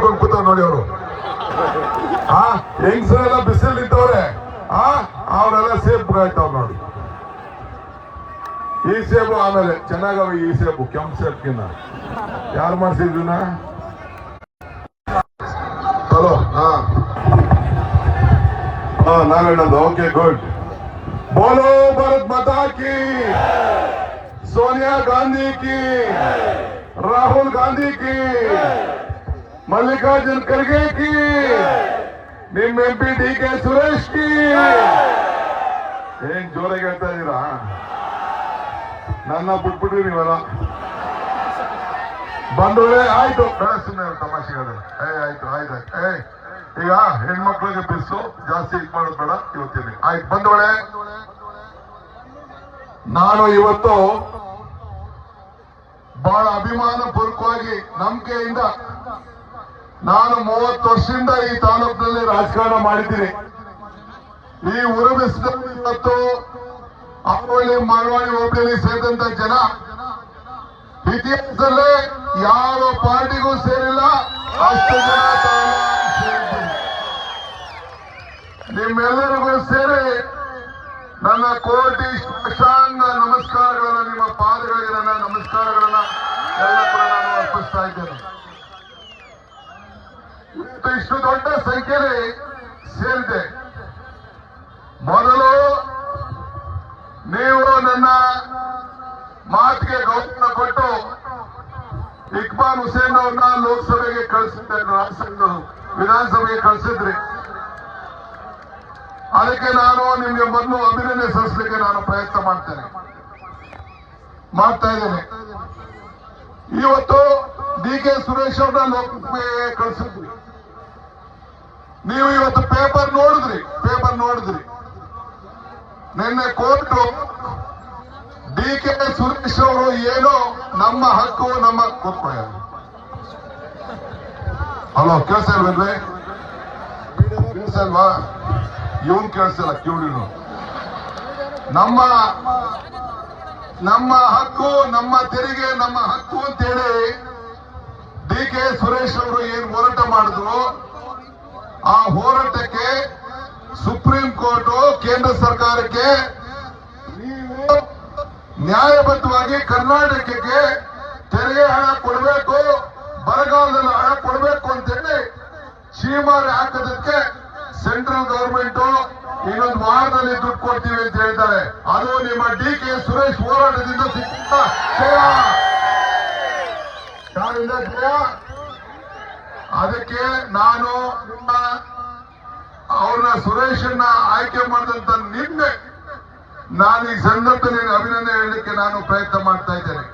ಹಾಕೊಂಡು ಕೂತ ನೋಡಿ ಅವರು. ಆ ಹೆಂಗಸರೆಲ್ಲ ಬಿಸಿಲು ನಿಂತವ್ರೆ ಆ ಅವರೆಲ್ಲ ಸೇಬು ನೋಡಿ. ಈ ಸೇಬು ಆಮೇಲೆ ಚೆನ್ನಾಗವ ಈ ಸೇಬು ಕೆಂಪು ಸೇಬ್ಕಿನ್ನ ಯಾರು ಮಾಡಿಸಿದ್ವಿ ಹಲೋ. ಹಾ. ಹಾ ನಾವೇನದು ಓಕೆ ಗುಡ್ ಬೋಲೋ ಭರತ್ ಮಾತಾ ಕಿ! ಸೋನಿಯಾ ಗಾಂಧಿ ಕಿ! ರಾಹುಲ್ ಗಾಂಧಿ ಕಿ! ಮಲ್ಲಿಕಾರ್ಜುನ್ ఖర్గేకి ನಿಮ್ಮ ಎಂಪಿ ಡಿ ಕೆ ಸುರೇಶ್ ಕಿ. ಏನ್ ಜೋರಾಗಿ ಹೇಳ್ತಾ ಇದ್ದೀರಾ? ನನ್ನ ಬಿಟ್ಬಿಟ್ರಿ ನೀವೆಲ್ಲ. ಬಂದವರೇ, ಆಯ್ತು. ಸುಮ್ಮನೆ ತಮಾಷೆಗಳು ಏ, ಆಯ್ತು ಆಯ್ತು ಏ, ಈಗ ಹೆಣ್ಮಕ್ಳಿಗೆ ಬಿಸ್ಸು ಜಾಸ್ತಿ ಇದು ಮಾಡೋದು ಬೇಡ ಆಯ್ತು ಬಂದವಳೆ ನಾನು ಇವತ್ತು ಬಹಳ ಅಭಿಮಾನ ಪೂರ್ವಕವಾಗಿ ನಂಬಿಕೆಯಿಂದ ನಾನು ಮೂವತ್ತು ವರ್ಷದಿಂದ ಈ ತಾಲೂಕಿನಲ್ಲಿ ರಾಜಕಾರಣ ಮಾಡಿದ್ದೀನಿ ಈ ಉರುಬಿಸಿದಲ್ಲಿ ಮತ್ತು ಅವಳಿ ಮಳವಾಡಿ ಹೋಬಳಿಯಲ್ಲಿ ಸೇರಿದಂತ ಜನ, ಇತಿಹಾಸದಲ್ಲೇ ಯಾವ ಪಾರ್ಟಿಗೂ ಸೇರಿಲ್ಲ, ಅಷ್ಟು. ನಿಮ್ಮೆಲ್ಲರಿಗೂ ಸೇರಿ ನನ್ನ ಕೋಟಿ ಶಾಂಗ ನಮಸ್ಕಾರಗಳನ್ನ, ನಿಮ್ಮ ಪಾದಗಳಿಗೆ ನನ್ನ ನಮಸ್ಕಾರಗಳನ್ನ ಎಲ್ಲ ಕೂಡ ನಾನು ಅರ್ಪಿಸ್ತಾ ಇದ್ದೇನೆ ಇಷ್ಟು ದೊಡ್ಡ ಸಂಖ್ಯೆಯಲ್ಲಿ ಸೇರಿದೆ. ಮೊದಲು ನೀವು ನನ್ನ ಮಾತಿಗೆ ಗೌರವ ಕೊಟ್ಟು ಇಕ್ಬಾಲ್ ಹುಸೇನ್ ಅವ್ರನ್ನ ಲೋಕಸಭೆಗೆ ಕಳಿಸಿದ್ದೆ ವಿಧಾನಸಭೆಗೆ ಕಳಿಸಿದ್ರಿ. ಅದಕ್ಕೆ ನಾನು ನಿಮ್ಗೆ ಮೊದಲು ಅಭಿನಂದನೆ ಸಲ್ಲಿಸಲಿಕ್ಕೆ ನಾನು ಪ್ರಯತ್ನ ಮಾಡ್ತೇನೆ. ಮಾಡ್ತಾ ಇದ್ದೇನೆ. ಇವತ್ತು ಡಿ ಕೆ ಸುರೇಶ್ ಅವ್ರನ್ನ ಲೋಕಸಭೆಗೆ ಕಳಿಸಿದ್ರಿ ನೀವು ಇವತ್ತು ಪೇಪರ್ ನೋಡಿದ್ರಿ ಪೇಪರ್ ನೋಡಿದ್ರಿ. ನಿನ್ನೆ ಕೋರ್ಟ್ ಡಿ ಕೆ ಸುರೇಶ್ ಅವರು ಏನೋ ನಮ್ಮ ಹಕ್ಕು, ನಮ್ಮ ಕೂತ್ಕೊಳ್ಳಿ ಹಲೋ ಕೇಳಿಸ ಇಲ್ವೇನ್ರಿ? ಕೇಳಿಸಲ್ವಾ ಇವನ್ ಕೇಳಿಸಲ್ಲ ಕಿವಿಡಿನು. ನಮ್ಮ ನಮ್ಮ ಹಕ್ಕು, ನಮ್ಮ ತೆರಿಗೆ, ನಮ್ಮ ಹಕ್ಕು ಅಂತೇಳಿ ಡಿ ಕೆ ಸುರೇಶ್ ಅವರು ಏನ್ ಹೋರಾಟ ಮಾಡಿದ್ರು ಆ ಹೋರಾಟಕ್ಕೆ ಸುಪ್ರೀಂ ಕೋರ್ಟ್ ಕೇಂದ್ರ ಸರ್ಕಾರಕ್ಕೆ ನೀವು ನ್ಯಾಯಬದ್ಧವಾಗಿ ಕರ್ನಾಟಕಕ್ಕೆ ತೆರಿಗೆ ಹಣ ಕೊಡಬೇಕು, ಬರಗಾಲದಲ್ಲಿ ಹಣ ಕೊಡಬೇಕು ಅಂತೇಳಿ ಚೀಮಾರಿ ಹಾಕೋದಕ್ಕೆ ಸೆಂಟ್ರಲ್ ಗವರ್ಮೆಂಟ್ ಇನ್ನೊಂದು ವಾರದಲ್ಲಿ ದುಡ್ಡು ಕೊಡ್ತೀವಿ ಅಂತ ಹೇಳ್ತಾರೆ. ಅದು ನಿಮ್ಮ ಡಿ ಕೆ ಸುರೇಶ್ ಹೋರಾಟದಿಂದ ಸಿಕ್ಕ ಜಯ ಅದಕ್ಕೆ ನಾನು ನಿಮ್ಮ ಅವ್ರನ್ನ ಸುರೇಶನ್ನ ಆಯ್ಕೆ ಮಾಡಿದಂತ ನಿನ್ನೆ ನಾನು ಈ ಸಂದರ್ಭದಲ್ಲಿ ಅಭಿನಂದನೆ ಹೇಳಲಿಕ್ಕೆ ನಾನು ಪ್ರಯತ್ನ ಮಾಡ್ತಾ ಇದ್ದೇನೆ.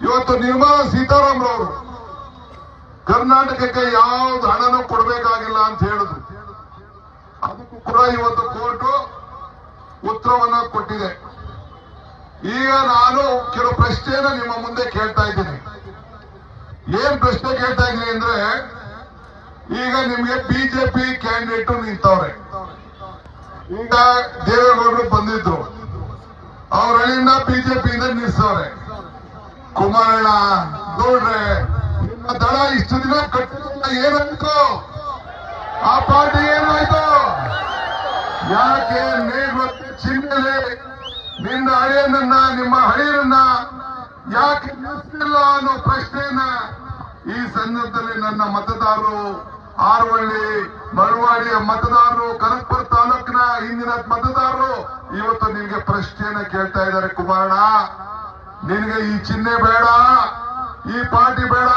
ಇವತ್ತು ನಿರ್ಮಲಾ ಸೀತಾರಾಮರವರು ಕರ್ನಾಟಕಕ್ಕೆ ಯಾವ್ದು ಹಣನೂ ಕೊಡಬೇಕಾಗಿಲ್ಲ ಅಂತ ಹೇಳಿದ್ರು ಅದಕ್ಕೂ ಕೂಡ ಇವತ್ತು ಕೋರ್ಟು ಉತ್ತರವನ್ನ ಕೊಟ್ಟಿದೆ. ಈಗ ನಾನು ಕೆಲವು ಪ್ರಶ್ನೆಯನ್ನು ನಿಮ್ಮ ಮುಂದೆ ಕೇಳ್ತಾ ಇದ್ದೀನಿ. ಏನ್ ಪ್ರಶ್ನೆ ಕೇಳ್ತಾ ಇದ್ದೀನಿ ಅಂದ್ರೆ, ಈಗ ನಿಮ್ಗೆ ಬಿಜೆಪಿ ಕ್ಯಾಂಡಿಡೇಟ್ ನಿಂತವ್ರೆ. ಈಗ ದೇವೇಗೌಡರು ಬಂದಿದ್ರು. ಅವ್ರ ಹಳ್ಳಿಯಿಂದ ಬಿಜೆಪಿಯಿಂದ ನಿಲ್ಸವ್ರೆ. ಕುಮಾರಣ್ಣ ನೋಡ್ರೆ ನಿಮ್ಮ ದಳ ಇಷ್ಟು ದಿನ ಕಟ್ಟಿದ ಏನಾಯ್ತು? ಆ ಪಾರ್ಟಿ ಏನಾಯ್ತು? ಯಾಕೆ ಮೇಘ ಚಿಹ್ನೆಲೆ ನಿನ್ನ ಹಳೆಯನ್ನ ನಿಮ್ಮ ಹಳೆಯರನ್ನ ಯಾಕೆ ನಿಲ್ಲಿಸ್ತಿಲ್ಲ ಅನ್ನೋ ಪ್ರಶ್ನೆಯನ್ನ ಈ ಸಂದರ್ಭದಲ್ಲಿ ನನ್ನ ಮತದಾರರು ಆರವಳ್ಳಿ, ಮರವಾಡಿಯ ಮತದಾರರು, ಕನಕಪುರ ತಾಲೂಕಿನ ಹಿಂದಿನ ಮತದಾರರು, ಇವತ್ತು ನಿನ್ಗೆ ಪ್ರಶ್ನೆಯನ್ನ ಕೇಳ್ತಾ ಇದ್ದಾರೆ ಕುಮಾರಣ ನಿನಗೆ ಈ ಚಿಹ್ನೆ ಬೇಡ, ಈ ಪಾರ್ಟಿ ಬೇಡ,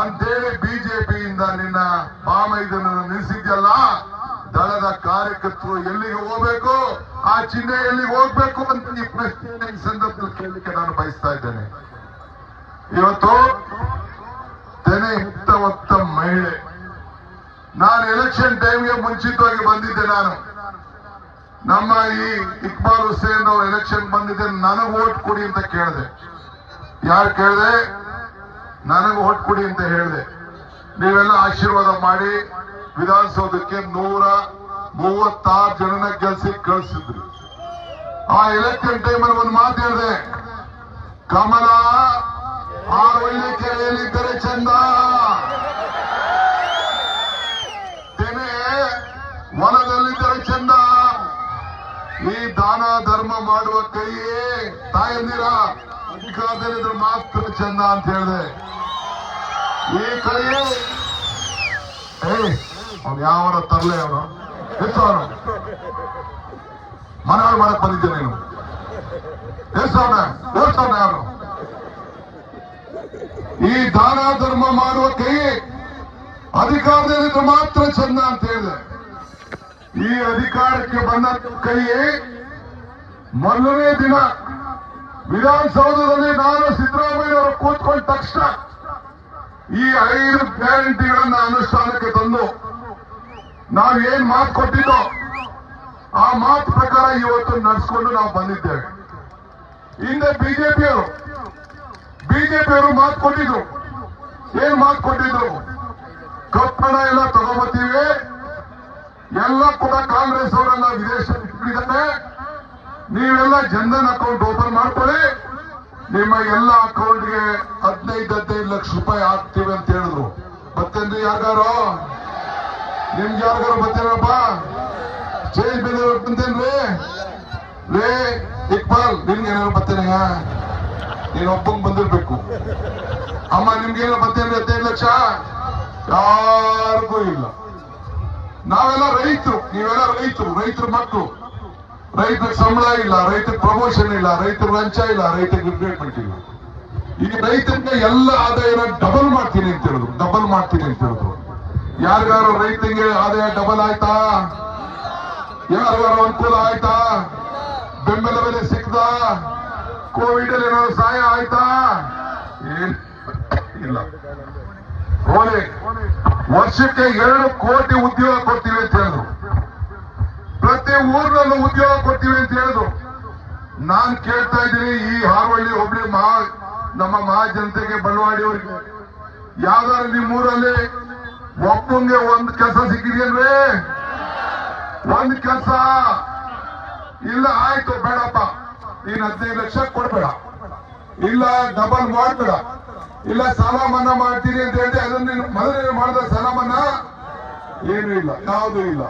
ಅಂತೇಳಿ ಬಿಜೆಪಿಯಿಂದ ನಿನ್ನ ಬಾಮೈದನನ್ನು ನಿಲ್ಲಿಸಿದ್ಯಲ್ಲ? ದಳದ ಕಾರ್ಯಕರ್ತರು ಎಲ್ಲಿಗೆ ಹೋಗಬೇಕು? ಆ ಚಿಹ್ನೆ ಎಲ್ಲಿಗೆ ಹೋಗ್ಬೇಕು ಅಂತ ಈ ಪ್ರಶ್ನೆಯನ್ನು ಈ ಸಂದರ್ಭದಲ್ಲಿ ಕೇಳಲಿಕ್ಕೆ ನಾನು ಬಯಸ್ತಾ ಇದ್ದೇನೆ. ಇವತ್ತು ತೆನೆ ಮುಕ್ತ ಮಹಿಳೆ, ನಾನು ಎಲೆಕ್ಷನ್ ಟೈಮ್ಗೆ ಮುಂಚಿತವಾಗಿ ಬಂದಿದ್ದೆ ನಾನು. ನಮ್ಮ ಈ ಇಕ್ಬಾಲ್ ಹುಸೇನ್ ಅವರು ಎಲೆಕ್ಷನ್ ಬಂದಿದ್ದೆ, ನನಗೆ ಓಟ್ ಕೊಡಿ ಅಂತ ಕೇಳಿದೆ. ಯಾರು ಕೇಳಿದೆ? ನನಗೆ ಓಟ್ ಕೊಡಿ ಅಂತ ಹೇಳಿದೆ. ನೀವೆಲ್ಲ ಆಶೀರ್ವಾದ ಮಾಡಿ. ವಿಧಾನಸೌಧಕ್ಕೆ ನೂರ ಮೂವತ್ತಾರು ಜನನ ಗೆಲ್ಸಿ ಕಳಿಸಿದ್ರು. ಆ ಎಲೆಕ್ಷನ್ ಟೈಮಲ್ಲಿ ಒಂದು ಮಾತು ಹೇಳಿದೆ. ಕಮಲ ಆ ಒಳ್ಳೆ ಕೆರೆಯಲ್ಲಿದ್ದರೆ ಚಂದ. ತೆನೆ ಹೊಲದಲ್ಲಿದ್ದರೆ ಚಂದ. ಈ ದಾನ, ಧರ್ಮ ಮಾಡುವ ಕೈಯೇ ತಾಯಂದಿರ. ಅಧಿಕಾರದಲ್ಲಿದ್ರೆ ಮಾತ್ರ ಚಂದ ಅಂತ ಹೇಳಿದೆ. ಈ ಕೈಯೇ ಅವ್ನು ಯಾವನ ತರಲೆ ಅವನು? ಎಷ್ಟು ಅವನು ಮನವಿ ಮಾಡಕ್ ಬಂದಿದ್ದೆ ನೀನು. ಎಷ್ಟು ಅವನ ಈ ದಾನ ಧರ್ಮ ಮಾಡುವ ಕೈ ಅಧಿಕಾರದಲ್ಲಿ ಮಾತ್ರ ಚಂದ ಅಂತ ಹೇಳಿದೆ. ಈ ಅಧಿಕಾರಕ್ಕೆ ಬಂದ ಕೈ ಮೊದಲನೇ ದಿನ ವಿಧಾನಸೌಧದಲ್ಲಿ ನಾನು ಸಿದ್ದರಾಮಯ್ಯ ಅವರು ಕೂತ್ಕೊಂಡ ತಕ್ಷಣ ಈ ಐದು ಗ್ಯಾರಂಟಿಗಳನ್ನ ಅನುಷ್ಠಾನಕ್ಕೆ ತಂದು ನಾವು ಏನ್ ಮಾತು ಕೊಟ್ಟಿದ್ದೋ ಆ ಮಾತು ಪ್ರಕಾರ ಇವತ್ತು ನಡೆಸ್ಕೊಂಡು ನಾವು ಬಂದಿದ್ದೇವೆ ಹಿಂದೆ ಬಿಜೆಪಿಯವರು ಬಿಜೆಪಿಯವರು ಮಾತು ಕೊಟ್ಟಿದ್ರು. ಏನ್ ಮಾತು ಕೊಟ್ಟಿದ್ರು? ಕಪ್ಪಣ ಎಲ್ಲ ತಗೊಂಬತ್ತೀವಿ. ಎಲ್ಲ ಕೂಡ ಕಾಂಗ್ರೆಸ್ ಅವರೆಲ್ಲ ವಿದೇಶ ಇಟ್ಟಿದ್ದಾರೆ. ನೀವೆಲ್ಲ ಜನ್ಧನ್ ಅಕೌಂಟ್ ಓಪನ್ ಮಾಡ್ಕೊಳ್ಳಿ. ನಿಮ್ಮ ಎಲ್ಲ ಅಕೌಂಟ್ಗೆ ಹದಿನೈದು ಹದಿನೈದು ಲಕ್ಷ ರೂಪಾಯಿ ಹಾಕ್ತೀವಿ ಅಂತ ಹೇಳಿದ್ರು. ಬರ್ತೇನ್ರಿ ಯಾರ್ಗಾರು? ನಿಮ್ಗೆ ಯಾರಿಗಾರು ಬರ್ತೀರಪ್ಪ? ಚೇಂಜ್ ಬಂತೇನ್ರಿ ರೇ, ಇಕ್ಬಾಲ್ ನಿಮ್ಗೆ ಏನಾರು ಬರ್ತೇನೆ ನೀನ್ ಒಬ್ಬಂಗ್ ಬಂದಿರ್ಬೇಕು. ಅಮ್ಮ ನಿಮ್ಗೇನೋ ಬರ್ತೇನೆ ಹದಿನೈದು ಲಕ್ಷ? ಯಾರಿಗೂ ಇಲ್ಲ. ನಾವೆಲ್ಲ ರೈತರು, ನೀವೆಲ್ಲ ರೈತರು, ರೈತರ ಮಕ್ಕಳು ರೈತರ ಸಂಬಳ ಇಲ್ಲ ರೈತರ ಪ್ರಮೋಷನ್ ಇಲ್ಲ ರೈತರ ಲಂಚ ಇಲ್ಲ ರೈತರ ರಿಕ್ರೂಟ್ಮೆಂಟ್ ಇಲ್ಲ ಈಗ ರೈತರಿಗೆ ಎಲ್ಲ ಆದಾಯನ ಡಬಲ್ ಮಾಡ್ತೀನಿ ಅಂತ ಹೇಳಿದ್ರು ಡಬಲ್ ಮಾಡ್ತೀನಿ ಅಂತ ಹೇಳಿದ್ರು. ಯಾರಿಗಾರು ರೈತರಿಗೆ ಆದಾಯ ಡಬಲ್ ಆಯ್ತಾ? ಯಾರಿಗಾರು ಅನುಕೂಲ ಆಯ್ತಾ? ಬೆಂಬಲ ಬೆಲೆ ಸಿಕ್ದ ಕೋವಿಡ್ ಅಲ್ಲಿ ಏನಾದ್ರು ಸಹಾಯ ಆಯ್ತಾ? ಇಲ್ಲ. ಹೋಲಿ ವರ್ಷಕ್ಕೆ ಎರಡು ಕೋಟಿ ಉದ್ಯೋಗ ಕೊಡ್ತೀವಿ ಅಂತ ಹೇಳಿದ್ರು. ಪ್ರತಿ ಊರಿನಲ್ಲೂ ಉದ್ಯೋಗ ಕೊಡ್ತೀವಿ ಅಂತ ಹೇಳಿದ್ರು. ನಾನ್ ಕೇಳ್ತಾ ಇದ್ದೀನಿ, ಈ ಹಾವಳ್ಳಿ ಒಬ್ಳಿ ಮಹಾ, ನಮ್ಮ ಮಹಾಜನತೆಗೆ ಬಳ್ಳವಾಡಿಯವರಿಗೆ ಯಾವ್ದಾದ್ರು ನಿಮ್ ಒಬ್ಬಂಗೆ ಒಂದ್ ಕೆಲಸ ಸಿಕ್ಕಿದೆಯಲ್ವೇ ಒಂದ್ ಕೆಲಸ ಇಲ್ಲ, ಆಯ್ತು, ಬೇಡಪ್ಪ. ನೀನ್ ಹದಿನೈದು ಲಕ್ಷ ಕೊಡ್ಬೇಡ. ಇಲ್ಲ ಡಬಲ್ ಮಾಡ್ಬೇಡ. ಇಲ್ಲ ಸಾಲ ಮನ್ನಾ ಮಾಡ್ತೀನಿ ಅಂತ ಹೇಳಿ ಅದನ್ನ ನೀನು ಮೊದಲೇ ಮಾಡಿದ ಸಾಲ ಮನ್ನಾ ಏನು ಇಲ್ಲ, ಯಾವುದು ಇಲ್ಲ.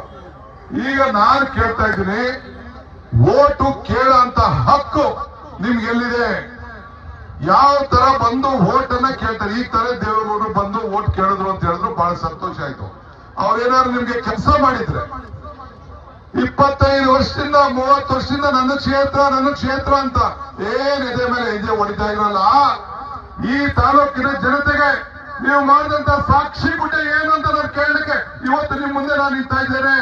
ಈಗ ನಾನು ಕೇಳ್ತಾ ಇದ್ದೀನಿ, ಓಟು ಕೇಳಂತ ಹಕ್ಕು ನಿಮ್ಗೆ ಎಲ್ಲಿದೆ ಯಾವ ತರ ಬಂದು ಓಟ್ ಅನ್ನ ಕೇಳ್ತಾರೆ, ಈ ತರ ದೇವೇಗೌಡರು ಬಂದು ಓಟ್ ಕೇಳಿದ್ರು ಅಂತ ಹೇಳಿದ್ರು ಬಹಳ ಸಂತೋಷ ಆಯ್ತು. ಅವ್ರೇನಾದ್ರು ನಿಮ್ಗೆ ಕೆಲಸ ಮಾಡಿದ್ರೆ, ಇಪ್ಪತ್ತೈದು ವರ್ಷದಿಂದ, ಮೂವತ್ತು ವರ್ಷದಿಂದ ನನ್ನ ಕ್ಷೇತ್ರ ನನ್ನ ಕ್ಷೇತ್ರ ಅಂತ ಏನ್ ಎದೆ ಮೇಲೆ ಇದೆ ಹೊಡಿತಾ ಇರಲ್ಲ ಈ ತಾಲೂಕಿನ ಜನತೆಗೆ ನೀವು ಮಾಡಿದಂತ ಸಾಕ್ಷಿ ಗುಡ್ಡೆ ಏನು ಅಂತ ನಾನು ಕೇಳಲಿಕ್ಕೆ ಇವತ್ತು ನಿಮ್ ಮುಂದೆ ನಾನು ನಿಂತಾ ಇದ್ದೇನೆ.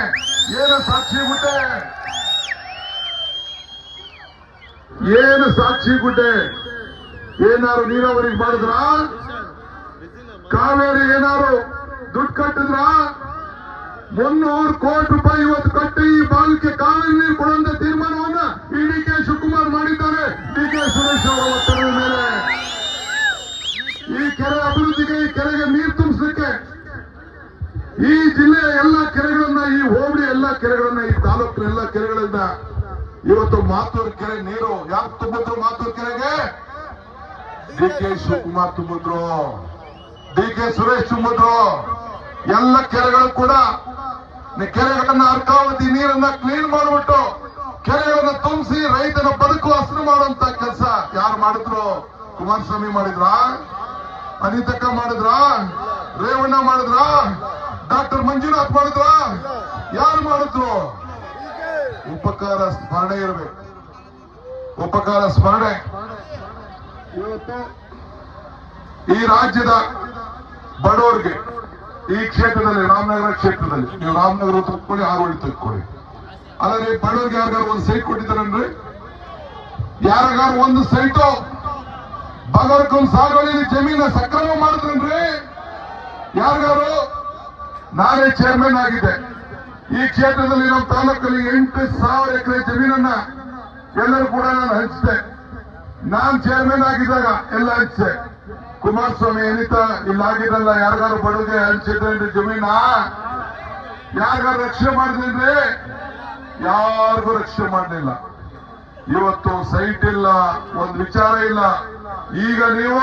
ಏನು ಸಾಕ್ಷಿ ಗುಡ್ಡೆ ಏನು ಸಾಕ್ಷಿ ಗುಡ್ಡೆ ಏನಾರು ನೀರಾವರಿ ಮಾಡಿದ್ರ? ಕಾವೇರಿ ಏನಾರು ದುಡ್ಡು ಕಟ್ಟಿದ್ರ? ಮುನ್ನೂರು ಕೋಟಿ ರೂಪಾಯಿ ಇವತ್ತು ಕಟ್ಟಿ ಈ ಭಾಗಕ್ಕೆ ಕಾವೇರಿ ನೀರು ಕೊಡುವಂತ ತೀರ್ಮಾನವನ್ನ ಈ ಡಿ ಕೆ ಶಿವಕುಮಾರ್ ಮಾಡಿದ್ದಾರೆ. ಡಿ ಕೆ ಸುರೇಶ್ ಅವರ ಒತ್ತಡದ ಮೇಲೆ. ಈ ಕೆರೆ ಅಭಿವೃದ್ಧಿಗೆ, ಈ ಕೆರೆಗೆ ನೀರು ತುಂಬಿಸಲಿಕ್ಕೆ ಈ ಜಿಲ್ಲೆಯ ಎಲ್ಲ ಕೆರೆಗಳನ್ನ, ಈ ಹೋಬಳಿ ಎಲ್ಲ ಕೆರೆಗಳನ್ನ, ಈ ತಾಲೂಕಿನ ಎಲ್ಲ ಕೆರೆಗಳನ್ನ ಇವತ್ತು ಮಾತೂರು ಕೆರೆ ನೀರು ಯಾಕೆ ತುಂಬಿದ್ರು ಮಾತೂರು ಕೆರೆಗೆ? ಡಿ ಕೆ ಶಿವಕುಮಾರ್ ತುಂಬಿದ್ರು. ಡಿ ಕೆ ಸುರೇಶ್ ತುಂಬಿದ್ರು. ಎಲ್ಲ ಕೆರೆಗಳು ಕೂಡ ಕೆರೆಗಳನ್ನ ಅರ್ಕಾವತಿ ನೀರನ್ನ ಕ್ಲೀನ್ ಮಾಡಿಬಿಟ್ಟು ಕೆರೆಗಳನ್ನ ತುಂಬಿಸಿ ರೈತನ ಬದುಕು ಹಸಿರು ಮಾಡುವಂತ ಕೆಲಸ ಯಾರು ಮಾಡಿದ್ರು? ಕುಮಾರಸ್ವಾಮಿ ಮಾಡಿದ್ರಾ? ಅನಿತಕ್ಕ ಮಾಡಿದ್ರ? ರೇವಣ್ಣ ಮಾಡಿದ್ರ? ಡಾಕ್ಟರ್ ಮಂಜುನಾಥ್ ಮಾಡಿದ್ರ? ಯಾರು ಮಾಡಿದ್ರು? ಉಪಕಾರ ಸ್ಮರಣೆ ಇರಬೇಕು. ಉಪಕಾರ ಸ್ಮರಣೆ. ಇವತ್ತು ಈ ರಾಜ್ಯದ ಬಡವರಿಗೆ ಈ ಕ್ಷೇತ್ರದಲ್ಲಿ, ರಾಮನಗರ ಕ್ಷೇತ್ರದಲ್ಲಿ, ನೀವು ರಾಮನಗರ ತಕ್ಕೊಳ್ಳಿ ಆರೋಳಿ ತಕ್ಕೊಳ್ಳಿ. ಅಲ್ಲದೆ ಬಡವರಿಗೆ ಯಾರಿಗಾರು ಒಂದು ಸೈಟ್ ಕೊಟ್ಟಿದ್ದಾರನ್ರಿ? ಯಾರಿಗಾರು ಒಂದು ಸೈಟು? ಬಗರ್ಕೊಂದು ಸಾಗುವಳಿ ಜಮೀನ ಸಕ್ರಮ ಮಾಡಿದ್ರನ್ರಿ? ಯಾರಿಗಾರು ನಾನೇ ಚೇರ್ಮನ್ ಆಗಿದ್ದೆ ಈ ಕ್ಷೇತ್ರದಲ್ಲಿ ನಮ್ಮ ತಾಲೂಕಲ್ಲಿ ಎಂಟು ಸಾವಿರ ಎಕರೆ ಜಮೀನನ್ನ ಎಲ್ಲರೂ ಕೂಡ ನಾನು ಹಂಚಿದೆ ನಾನ್ ಚೇರ್ಮನ್ ಆಗಿದ್ದಾಗ ಎಲ್ಲ ಇಚ್ಛೆ. ಕುಮಾರಸ್ವಾಮಿ ಏನಿತ ಇಲ್ಲಾಗಿದ್ದಲ್ಲ ಯಾರಿಗಾರು ಬಡವರಿಗೆ ಹಂಚಿದ್ರೆ ಜಮೀನ? ಯಾರಿಗಾರು ರಕ್ಷೆ ಮಾಡಿದ್ರೆ ಯಾರಿಗೂ ರಕ್ಷೆ ಮಾಡಲಿಲ್ಲ. ಇವತ್ತು ಸೈಟ್ ಇಲ್ಲ, ಒಂದು ವಿಚಾರ ಇಲ್ಲ. ಈಗ ನೀವು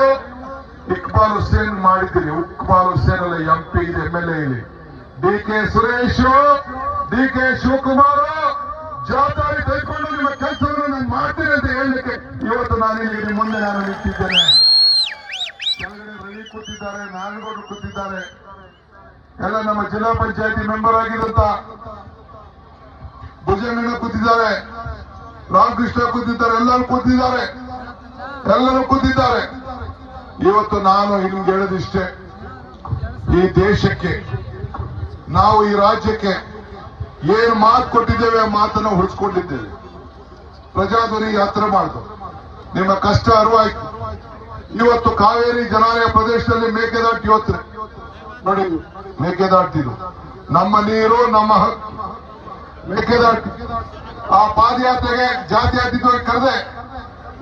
ಇಕ್ಬಾಲ್ ಹುಸೇನ್ ಮಾಡಿದ್ದೀರಿ. ಇಕ್ಬಾಲ್ ಹುಸೇನ್ ಅಲ್ಲ ಎಂ ಪಿ ಇದೆ ಎಂ ಎಲ್ ಎ ಇಲ್ಲಿ D K Suresh, D K Shivakumar, ಜವಾಬ್ದಾರಿ ಕೈಕೊಂಡು ನಿಮ್ಮ ಕೆಲಸವನ್ನು ನಾನು ಅಂತ ಹೇಳಲಿಕ್ಕೆ ಇವತ್ತು ನಾನು ಇಲ್ಲಿ ನಿಮ್ಮ ಮುಂದೆ ನಾನು ನಿಂತಿದ್ದೇನೆ. ಕೆಳಗಡೆ ರವಿ ಕೂತಿದ್ದಾರೆ, ನಾಗಗೌಡರು ಕೂತಿದ್ದಾರೆ. ಎಲ್ಲ ನಮ್ಮ ಜಿಲ್ಲಾ ಪಂಚಾಯತಿ ಮೆಂಬರ್ ಆಗಿದಂತ ಭುಜಂಗಣ್ಣ ಕೂತಿದ್ದಾರೆ. ರಾಮಕೃಷ್ಣ ಕೂತಿದ್ದಾರೆ, ಎಲ್ಲರೂ ಕೂತಿದ್ದಾರೆ. ಎಲ್ಲರೂ ಕೂತಿದ್ದಾರೆ. ಇವತ್ತು ನಾನು ನಿಮ್ಗೆ ಹೇಳದಿಷ್ಟೇ. ಈ ದೇಶಕ್ಕೆ, ನಾವು ಈ ರಾಜ್ಯಕ್ಕೆ ಏನು ಮಾತು ಕೊಟ್ಟಿದ್ದೇವೆ ಆ ಮಾತನ್ನು ಉಳಿಸ್ಕೊಂಡಿದ್ದೇವೆ. ಪ್ರಜಾಧ್ವನಿ ಯಾತ್ರೆ ಮಾಡಿದ್ರು ನಿಮ್ಮ ಕಷ್ಟ ಅರಿವಾಯ್ತು. ಇವತ್ತು ಕಾವೇರಿ ಜನಾಲಯ ಪ್ರದೇಶದಲ್ಲಿ ಮೇಕೆದಾಟು ಇವತ್ತು ನೋಡಿ ಮೇಕೆದಾಟಿದ್ರು ನಮ್ಮ ನೀರು, ನಮ್ಮ ಹಕ್ಕು. ಮೇಕೆದಾಟು. ಆ ಪಾದಯಾತ್ರೆಗೆ ಜಾತ್ಯಾತೀತವಾಗಿ ಕರೆದೆ.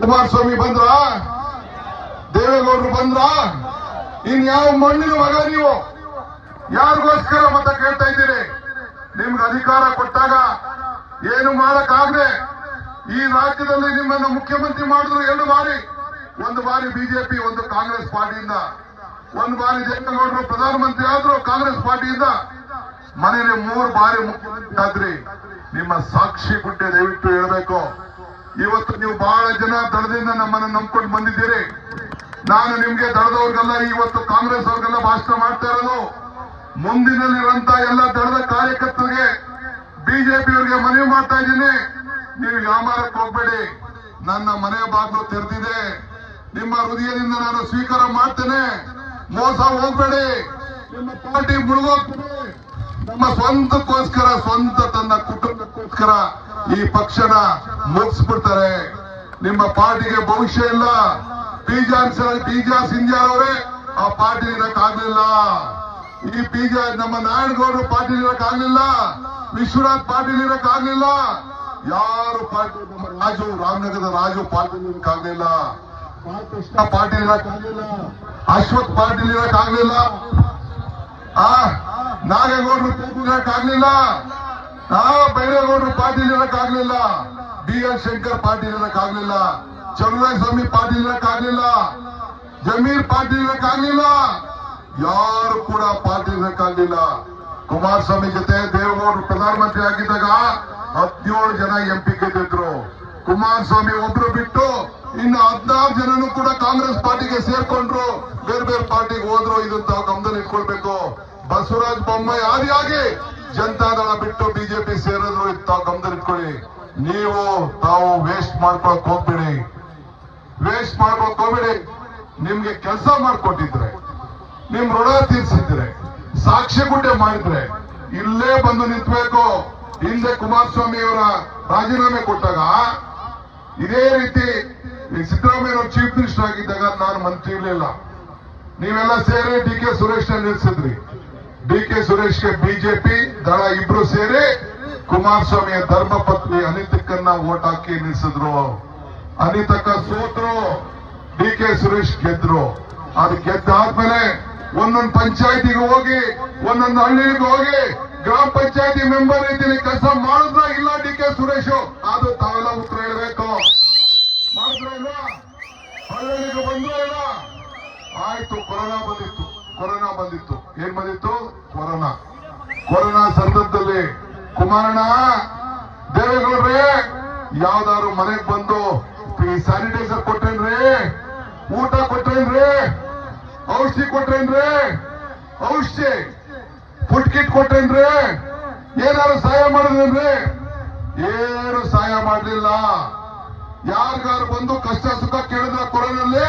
ಕುಮಾರಸ್ವಾಮಿ ಬಂದ್ರ? ದೇವೇಗೌಡರು ಬಂದ್ರ? ಇನ್ ಯಾವ ಮಣ್ಣಿನ ಮಗ ನೀವು? ಯಾರಿಗೋಸ್ಕರ ಮತ ಕೇಳ್ತಾ ಇದ್ದೀರಿ? ನಿಮ್ಗೆ ಅಧಿಕಾರ ಕೊಟ್ಟಾಗ ಏನು ಮಾಡಕ್ಕಾಗದೆ ಈ ರಾಜ್ಯದಲ್ಲಿ ನಿಮ್ಮನ್ನು ಮುಖ್ಯಮಂತ್ರಿ ಮಾಡಿದ್ರು ಎರಡು ಬಾರಿ. ಒಂದು ಬಾರಿ ಬಿಜೆಪಿ, ಒಂದು ಕಾಂಗ್ರೆಸ್ ಪಾರ್ಟಿಯಿಂದ. ಒಂದು ಬಾರಿ ದೇವೇಗೌಡರು ಪ್ರಧಾನಮಂತ್ರಿ ಆದ್ರು ಕಾಂಗ್ರೆಸ್ ಪಾರ್ಟಿಯಿಂದ. ಮನೇಲಿ ಮೂರು ಬಾರಿ ಮುಖ್ಯಮಂತ್ರಿ ಆದ್ರಿ. ನಿಮ್ಮ ಸಾಕ್ಷಿ ಗುಡ್ಡೆ ದಯವಿಟ್ಟು ಹೇಳಬೇಕು. ಇವತ್ತು ನೀವು ಬಹಳ ಜನ ದಳದಿಂದ ನಮ್ಮನ್ನು ನಂಬ್ಕೊಂಡು ಬಂದಿದ್ದೀರಿ. ನಾನು ನಿಮ್ಗೆ ದಳದವ್ರಿಗೆಲ್ಲ ಇವತ್ತು ಕಾಂಗ್ರೆಸ್ ಅವ್ರಿಗೆಲ್ಲ ಭಾಷಣ ಮಾಡ್ತಾ ಇರೋದು. ಮುಂದಿನಲ್ಲಿರುವಂತ ಎಲ್ಲ ದಳದ ಕಾರ್ಯಕರ್ತರಿಗೆ ಬಿಜೆಪಿಯವರಿಗೆ ಮನವಿ ಮಾಡ್ತಾ ಇದ್ದೀನಿ. ನೀವು ವ್ಯಾಪಾರಕ್ಕೆ ಹೋಗ್ಬೇಡಿ. ನನ್ನ ಮನೆ ಬಾಗಿಲು ತೆರೆದಿದೆ. ನಿಮ್ಮ ಹೃದಯದಿಂದ ನಾನು ಸ್ವೀಕಾರ ಮಾಡ್ತೇನೆ. ಮೋಸ ಹೋಗ್ಬೇಡಿ. ನಿಮ್ಮ ಪಾರ್ಟಿ ಮುಳುಗೋಗ್ತದೆ. ನಮ್ಮ ಸ್ವಂತಕ್ಕೋಸ್ಕರ, ಸ್ವಂತ ತನ್ನ ಕುಟುಂಬಕ್ಕೋಸ್ಕರ ಈ ಪಕ್ಷನ ಮುಗಿಸ್ಬಿಡ್ತಾರೆ. ನಿಮ್ಮ ಪಾರ್ಟಿಗೆ ಭವಿಷ್ಯ ಇಲ್ಲ. ಪಿಜಾರ್ ಪಿಜಾ ಸಿಂಧ್ಯಾ ಅವರೇ ಆ ಪಾರ್ಟಿ ಇರಕ್ಕಾಗ್ಲಿಲ್ಲ ಈ ಪಿಜಾ ನಮ್ಮ ನಾರಾಯಣಗೌಡರು ಪಾರ್ಟಿ ಇರಕ್ಕಾಗ್ಲಿಲ್ಲ ವಿಶ್ವನಾಥ್ ಪಾಟೀಲ್ ಇರಕ್ಕಾಗ್ಲಿಲ್ಲ ಯಾರು ಪಾರ್ಟಿ ರಾಜು, ರಾಮನಗರದ ರಾಜು ಪಾಟೀಲ್ ಇರಕ್ಕಾಗ್ಲಿಲ್ಲ ಕೃಷ್ಣ ಪಾಟೀಲ್ ಇರಕ್ಕಾಗ್ಲಿಲ್ಲ ಅಶ್ವಥ್ ಪಾಟೀಲ್ ಇರಕ್ಕಾಗ್ಲಿಲ್ಲ ಆ, ನಾಗೇಗೌಡರು ಇರಕ್ಕಾಗ್ಲಿಲ್ಲ ಆ ಬೈರೇಗೌಡರು ಪಾಟೀಲ್ ಇರಕ್ಕಾಗ್ಲಿಲ್ಲ ಬಿ ಎಲ್ ಶಂಕರ್ ಪಾಟೀಲ್ ಇರಕ್ಕಾಗ್ಲಿಲ್ಲ ಸ್ವಾಮಿ ಪಾಟೀಲ್ ಇರಕ್ಕಾಗ್ಲಿಲ್ಲ ಜಮೀರ್ ಪಾಟೀಲ್ ಇರಕ್ಕಾಗ್ಲಿಲ್ಲ ಯಾರು ಕೂಡ ಪಾಟೀಲ್ ಇರಕ್ಕಾಗ್ಲಿಲ್ಲ ಕುಮಾರಸ್ವಾಮಿ ಜೊತೆ ದೇವೇಗೌಡರು ಪ್ರಧಾನಮಂತ್ರಿ ಆಗಿದ್ದಾಗ ಹದಿನೇಳು ಜನ ಎಂಪಿ ಗೆದ್ದಿದ್ರು ಕುಮಾರಸ್ವಾಮಿ ಒಬ್ರು ಬಿಟ್ಟು ಇನ್ನು ಹದಿನಾರು ಜನನು ಕೂಡ ಕಾಂಗ್ರೆಸ್ ಪಾರ್ಟಿಗೆ ಸೇರ್ಕೊಂಡ್ರು. ಬೇರೆ ಬೇರೆ ಪಾರ್ಟಿಗೆ ಹೋದ್ರು ಇದನ್ನ ತಾವು ಗಮನದಲ್ಲಿ ಇಟ್ಕೊಳ್ಬೇಕು. ಬಸವರಾಜ ಬೊಮ್ಮಾಯಿ ಆದಿಯಾಗಿ ಜನತಾದಳ ಬಿಟ್ಟು ಬಿಜೆಪಿ ಸೇರಿದ್ರು, ಇದು ತಾವು ಗಮನದಲ್ಲಿ ಇಟ್ಕೊಳ್ಳಿ. ನೀವು ತಾವು ವೇಸ್ಟ್ ಮಾಡ್ಕೊಳಕ್ ಹೋಗ್ಬೇಡಿ. ವೇಸ್ಟ್ ಮಾಡ್ಕೊಳಕ್ ಹೋಗ್ಬೇಡಿ. ನಿಮ್ಗೆ ಕೆಲಸ ಮಾಡ್ಕೊಟ್ಟಿದ್ರೆ, ನಿಮ್ ಋಣ ತೀರ್ಸಿದ್ರೆ ಸಾಕ್ಷಿ ಗುಡ್ಡೆ ಮಾಡಿದ್ರೆ ಇಲ್ಲೇ ಬಂದು ನಿಂತ್ಬೇಕು. ಹಿಂದೆ ಕುಮಾರಸ್ವಾಮಿಯವರ ರಾಜೀನಾಮೆ ಕೊಟ್ಟಾಗ ಇದೇ ರೀತಿ ಈ ಸಿದ್ದರಾಮಯ್ಯ ಚೀಫ್ ಮಿನಿಸ್ಟರ್ ಆಗಿದ್ದಾಗ ನಾನು ಮಂತ್ರಿ ನೀವೆಲ್ಲ ಸೇರಿ ಡಿ ಕೆ ಸುರೇಶ್ ನಿಲ್ಸಿದ್ರಿ ಡಿ ಕೆ ಸುರೇಶ್ಗೆ ಬಿಜೆಪಿ, ದಳ ಇಬ್ರು ಸೇರಿ ಕುಮಾರಸ್ವಾಮಿಯ ಧರ್ಮ ಪತ್ನಿ ಅನಿತಕ್ಕನ್ನ ಓಟ್ ಹಾಕಿ ನಿಲ್ಲಿಸಿದ್ರು ಅನಿತಕ್ಕ ಸೋತ್ರು, ಡಿ ಕೆ ಸುರೇಶ್ ಗೆದ್ರು. ಅದು ಗೆದ್ದಾದ್ಮೇಲೆ ಒಂದೊಂದು ಪಂಚಾಯತಿಗೆ ಹೋಗಿ, ಒಂದೊಂದು ಹಳ್ಳಿಗೆ ಹೋಗಿ ಗ್ರಾಮ ಪಂಚಾಯತಿ ಮೆಂಬರ್ ಇದ್ದೀನಿ. ಕೆಲಸ ಮಾಡಿದ್ರ ಇಲ್ಲ ಡಿ ಕೆ ಸುರೇಶ್? ಅದು ತಾವೆಲ್ಲ ಉತ್ತರ ಹೇಳ್ಬೇಕು. ಹಳ್ಳಿಗೆ ಬಂದ್ರು ಆಯ್ತು, ಕೊರೋನಾ ಬಂದಿತ್ತು. ಕೊರೋನಾ ಬಂದಿತ್ತು. ಏನ್ ಬಂದಿತ್ತು? ಕೊರೋನಾ. ಕೊರೋನಾ ಸಂದರ್ಭದಲ್ಲಿ, ಕುಮಾರಣ್ಣ, ದೇವೇಗೌಡ್ರೆ, ಯಾವ್ದಾದ್ರು ಮನೆಗ್ ಬಂದು ಈ ಸ್ಯಾನಿಟೈಸರ್ ಕೊಟ್ಟೇನ್ರಿ ಊಟ ಕೊಟ್ಟೇನ್ರಿ ಔಷಧಿ ಕೊಟ್ಟೇನ್ರಿ ಔಷಧಿ. ಫುಡ್ ಕಿಟ್ ಕೊಟ್ರೇನ್ರಿ? ಏನಾದ್ರು ಸಹಾಯ ಮಾಡಿದ್ರೇನ್ರಿ? ಏನು ಸಹಾಯ ಮಾಡಲಿಲ್ಲ. ಯಾರಿಗಾರು ಬಂದು ಕಷ್ಟ ಸುಖ ಕೇಳಿದ್ರ ಕೊರೋನಲ್ಲಿ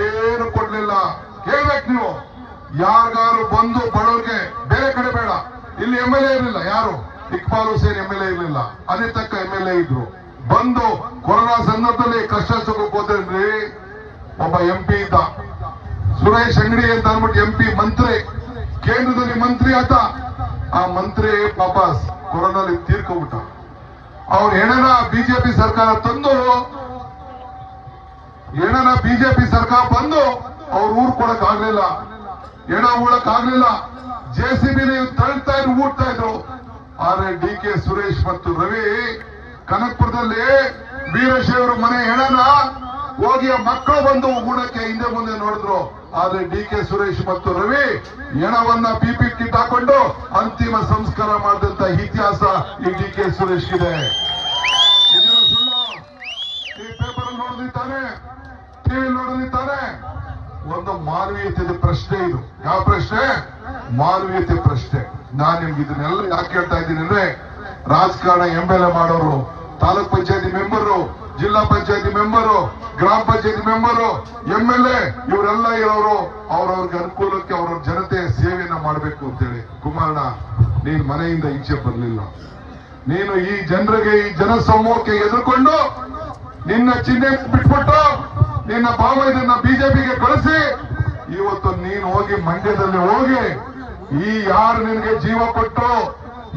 ಏನು ಕೊಡ್ಲಿಲ್ಲ. ಕೇಳ್ಬೇಕು ನೀವು. ಯಾರಿಗಾರು ಬಂದು ಬಡವ್ರಿಗೆ ಬೇರೆ ಕಡೆ ಬೇಡ. ಇಲ್ಲಿ ಎಂ ಎಲ್ ಎ ಇರಲಿಲ್ಲ, ಯಾರು? Iqbal Hussain M L A ಇರಲಿಲ್ಲ. ತಕ್ಕ ಎಂ ಎಲ್ ಎ ಇದ್ರು. ಬಂದು ಕೊರೋನಾ ಸಂದರ್ಭದಲ್ಲಿ ಕಷ್ಟ ಸುಖಕ್ಕೆ ಹೋದ್ರಿ ಒಬ್ಬ ಎಂ ಪಿ ಇದ್ದ. ಸುರೇಶ್ ಅಂಗಡಿ ಅಂತ ಅಂದ್ಬಿಟ್ಟು ಎಂ ಪಿ ಮಂತ್ರಿ. ಕೇಂದ್ರದಲ್ಲಿ ಮಂತ್ರಿ ಆತ. ಆ ಮಂತ್ರಿ ವಾಪಸ್ ಕೊರೋನಾದಲ್ಲಿ ತೀರ್ಕೊಂಡ್ಬಿಟ್ಟ. ಅವ್ರ ಹೆಣನ ಬಿಜೆಪಿ ಸರ್ಕಾರ ತಂದು? ಏನನ ಬಿಜೆಪಿ ಸರ್ಕಾರ ಬಂದು ಅವ್ರ ಊರ್ ಕೊಡಕ್ ಆಗ್ಲಿಲ್ಲ. ಹೆಣ ಉಳಕ್ ಆಗ್ಲಿಲ್ಲ. ಜೆ ಸಿ ಬಿ ತಳ್ತಾ ಇದ್ರು, ಊಡ್ತಾ ಇದ್ರು. ಆದ್ರೆ ಡಿ ಕೆ ಸುರೇಶ್ ಮತ್ತು ರವಿ ಕನಕ್ಪುರದಲ್ಲಿ ವೀರಶೈವರ ಮನೆ ಹೆಣನ ಹೋಗಿ ಮಕ್ಕಳು ಬಂದು ಊಡಕ್ಕೆ ಹಿಂದೆ ಮುಂದೆ ನೋಡಿದ್ರು. ಆದ್ರೆ ಡಿ ಕೆ ಸುರೇಶ್ ಮತ್ತು ರವಿ ಹೆಣವನ್ನ ಬಿಪಿ ಕಿಟ್ಟಾಕೊಂಡು ಅಂತಿಮ ಸಂಸ್ಕಾರ ಮಾಡಿದಂತ ಇತಿಹಾಸ ಈ ಡಿ ಕೆ ಸುರೇಶ್ ಇದೆ. ಸುಳ್ಳು. ನೋಡಿದಿದ್ದಾನೆ. ಒಂದು ಮಾನವೀಯತೆ ಪ್ರಶ್ನೆ ಇದು. ಯಾವ ಪ್ರಶ್ನೆ? ಮಾನವೀಯತೆ ಪ್ರಶ್ನೆ. ನಾನ್ ನಿಮ್ಗೆ ಇದನ್ನೆಲ್ಲ ಯಾಕೆ ಹೇಳ್ತಾ ಇದ್ದೀನಿ ಅಂದ್ರೆ ರಾಜಕಾರಣ ಎಂ ಎಲ್ ಎ ಮಾಡೋರು, ತಾಲೂಕ್ ಪಂಚಾಯತಿ ಮೆಂಬರು ಜಿಲ್ಲಾ ಪಂಚಾಯತಿ ಮೆಂಬರು, ಗ್ರಾಮ ಪಂಚಾಯತಿ ಮೆಂಬರು, ಎಂ ಎಲ್ ಎ, ಇವರೆಲ್ಲ ಇರೋರು ಅವ್ರವ್ರಿಗೆ ಅನುಕೂಲಕ್ಕೆ ಅವ್ರವ್ರ ಜನತೆ ಸೇವೆಯನ್ನ ಮಾಡಬೇಕು ಅಂತೇಳಿ. ಕುಮಾರಣ್ಣ, ನೀನ್ ಮನೆಯಿಂದ ಈಚೆ ಬರ್ಲಿಲ್ಲ. ನೀನು ಈ ಜನರಿಗೆ, ಈ ಜನಸಮೂಹಕ್ಕೆ ಎದುರ್ಕೊಂಡು ನಿನ್ನ ಚಿಹ್ನೆ ಬಿಟ್ಬಿಟ್ಟು ನಿನ್ನ ಭಾವ ಇದನ್ನ ಬಿಜೆಪಿಗೆ ಕಳಿಸಿ. ಇವತ್ತು ನೀನು ಹೋಗಿ ಮಂಡ್ಯದಲ್ಲಿ ಹೋಗಿ ಈ ಯಾರು ನಿನಗೆ ಜೀವ ಕೊಟ್ಟು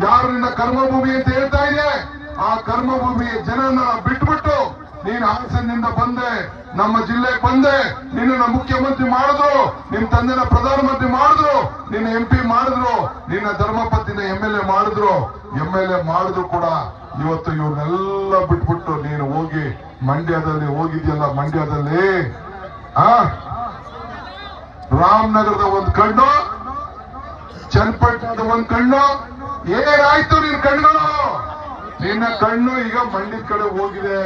ಯಾರು ನಿನ್ನ ಕರ್ಮಭೂಮಿ ಅಂತ ಹೇಳ್ತಾ ಇದೆ ಆ ಕರ್ಮಭೂಮಿಯ ಜನನ ಬಿಟ್ಬಿಟ್ಟು ನೀನ್ ಹಾಸನಿಂದ ಬಂದೆ, ನಮ್ಮ ಜಿಲ್ಲೆ ಬಂದೆ ನಿನ್ನ ಮುಖ್ಯಮಂತ್ರಿ ಮಾಡಿದ್ರು, ನಿನ್ ತಂದೆನ ಪ್ರಧಾನಮಂತ್ರಿ ಮಾಡಿದ್ರು, ನಿನ್ನ ಎಂ ಪಿ ಮಾಡಿದ್ರು, ನಿನ್ನ ಧರ್ಮಪತಿನ ಎಂ ಎಲ್ ಎ ಮಾಡಿದ್ರು ಎಂ ಎಲ್ ಎ ಮಾಡಿದ್ರು ಕೂಡ ಇವತ್ತು ಇವ್ರನ್ನೆಲ್ಲ ಬಿಟ್ಬಿಟ್ಟು ನೀನು ಹೋಗಿ ಮಂಡ್ಯದಲ್ಲಿ ಹೋಗಿದ್ಯಲ್ಲ, ಮಂಡ್ಯದಲ್ಲಿ? ಆ? ರಾಮನಗರದ ಒಂದ್ ಕಣ್ಣು, ಚನ್ನಪಟ್ಟಣದ ಒಂದ್ ಕಣ್ಣು, ಏನಾಯ್ತು ನಿನ್ ಕಣ್ಣುಗಳು? ನಿನ್ನ ಕಣ್ಣು ಈಗ ಮಂಡ್ಯದ ಕಡೆ ಹೋಗಿದೆ.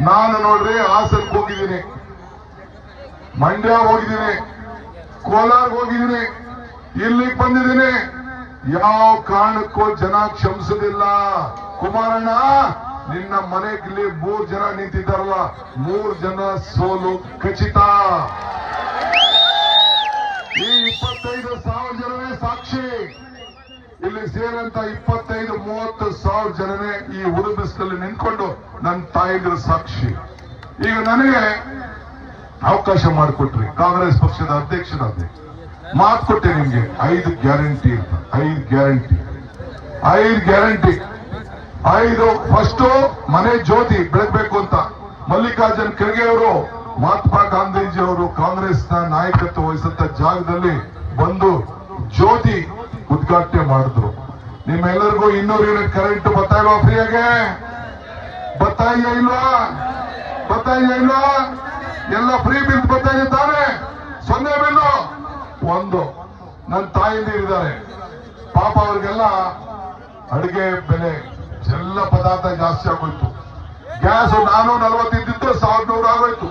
ನಾನು ನೋಡ್ರಿ ಹಾಸನ್ ಹೋಗಿದ್ದೀನಿ. ಮಂಡ್ಯ ಹೋಗಿದ್ದೀನಿ. ಕೋಲಾರ್ ಹೋಗಿದ್ದೀನಿ. ಇಲ್ಲಿಗೆ ಬಂದಿದ್ದೀನಿ. ಯಾವ ಕಾರಣಕ್ಕೂ ಜನ ಕ್ಷಮಿಸೋದಿಲ್ಲ. ಕುಮಾರಣ್ಣ, ನಿನ್ನ ಮನೆಯಲ್ಲಿ ಮೂರ್ ಜನ ನಿಂತಿದ್ದಾರಲ್ಲ, ಮೂರ್ ಜನ ಸೋಲು ಖಚಿತ. ಈ ಇಪ್ಪತ್ತೈದು ಸಾವಿರ ಸಾಕ್ಷಿ ಇಲ್ಲಿ ಸೇರಂತ ಇಪ್ಪತ್ತೈದು, ಮೂವತ್ತು ಸಾವಿರ ಜನನೇ ಈ ಉರು ಬಿಸಿಲಲ್ಲಿ ನಿಂತ್ಕೊಂಡು ನನ್ನ ತಾಯಿಗರ ಸಾಕ್ಷಿ. ಈಗ ನನಗೆ ಅವಕಾಶ ಮಾಡಿಕೊಟ್ರಿ. ಕಾಂಗ್ರೆಸ್ ಪಕ್ಷದ ಅಧ್ಯಕ್ಷರಾದೆ ಮಾತು ಕೊಟ್ಟೆ ನಿಮ್ಗೆ. ಐದು ಗ್ಯಾರಂಟಿ ಅಂತ. ಐದು ಗ್ಯಾರಂಟಿ. ಐದು ಗ್ಯಾರಂಟಿ. ಐದು ಫಸ್ಟ್ ಮನೆ ಜ್ಯೋತಿ ಬೆಳಗ್ಬೇಕು ಅಂತ. ಮಲ್ಲಿಕಾರ್ಜುನ್ ಖರ್ಗೆ ಅವರು, ಮಹಾತ್ಮ ಗಾಂಧೀಜಿ ಅವರು ನ ನಾಯಕತ್ವ ವಹಿಸಂತ ಜಾಗದಲ್ಲಿ ಬಂದು ಜ್ಯೋತಿ ಉದ್ಘಾಟನೆ ಮಾಡಿದ್ರು. ನಿಮ್ಮೆಲ್ಲರಿಗೂ ಇನ್ನೂರು ಯೂನಿಟ್ ಕರೆಂಟ್ ಬರ್ತಾ ಇಲ್ವಾ ಫ್ರೀಯಾಗೆ ಬರ್ತಾ ಇಲ್ವಾ? ಬರ್ತಾ ಇಲ್ವಾ? ಎಲ್ಲ ಫ್ರೀ ಬಿಲ್ ಬರ್ತಾ ಇದೆ ಸೊನ್ನೆ ಬಿಲ್ಲು. ಒಂದು. ನನ್ನ ತಾಯಿಂದಿ ಇದ್ದಾರೆ. ಪಾಪ ಅವ್ರಿಗೆಲ್ಲ ಅಡಿಗೆ ಬೆಲೆ, ಎಲ್ಲ ಪದಾರ್ಥ ಜಾಸ್ತಿ ಆಗೋಯ್ತು. ಗ್ಯಾಸ್ ನಾನು ನಲವತ್ತಿದ್ದು ಸಾವಿರದ ನೂರು ಆಗೋಯ್ತು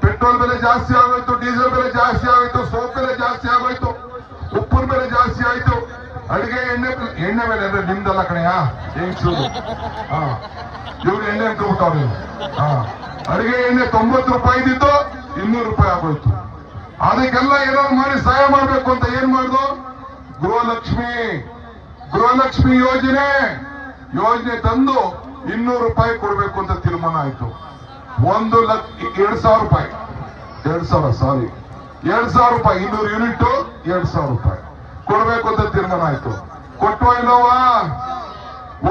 ಪೆಟ್ರೋಲ್ ಬೆಲೆ ಜಾಸ್ತಿ ಆಗೋಯ್ತು, ಡೀಸೆಲ್ ಬೆಲೆ ಜಾಸ್ತಿ ಆಗೋಯ್ತು, ಸೋಪ್ ಬೆಲೆ ಜಾಸ್ತಿ ಆಗೋಯ್ತು. ಉಪ್ಪಿನ ಬೆಲೆ ಜಾಸ್ತಿ ಆಯ್ತು. ಅಡಿಗೆ ಎಣ್ಣೆ ಎಣ್ಣೆ ಬೆಲೆ ಅಂದ್ರೆ ನಿಮ್ದಲ್ಲ ಕಣಯ್ಯ ಹೆಂಗ್ಸೂರು ಹಾ. ಇವ್ರು ಎಣ್ಣೆ. ಹಾ. ಅಡಿಗೆ ಎಣ್ಣೆ ತೊಂಬತ್ತು ರೂಪಾಯಿ ಇದ್ದಿತ್ತು ಇನ್ನೂರು ರೂಪಾಯಿ ಆಗೋಯ್ತು. ಅದಕ್ಕೆಲ್ಲ ಏನಾದ್ರು ಮಾಡಿ ಸಹಾಯ ಮಾಡ್ಬೇಕು ಅಂತ ಏನ್ ಮಾಡುದು? ಗೃಹಲಕ್ಷ್ಮಿ. ಗೃಹಲಕ್ಷ್ಮಿ ಯೋಜನೆ. ಯೋಜನೆ ತಂದು ಇನ್ನೂರು ರೂಪಾಯಿ ಕೊಡ್ಬೇಕು ಅಂತ ತೀರ್ಮಾನ ಆಯ್ತು. ಒಂದು ಲಕ್ಷ ಎರಡ್ ಸಾವಿರ ರೂಪಾಯಿ. ಎರಡ್ ಸಾವಿರ ಸಾರಿ ಎರಡ್ ಸಾವಿರ ರೂಪಾಯಿ, ಇನ್ನೂರು ಯೂನಿಟ್, ಎರಡ್ ಸಾವಿರ ರೂಪಾಯಿ. ಕೊಡ್ಬೇಕು ಅಂತ ತೀರ್ಮಾನ ಆಯ್ತು. ಕೊಟ್ಟು ಇಲ್ಲವಾ?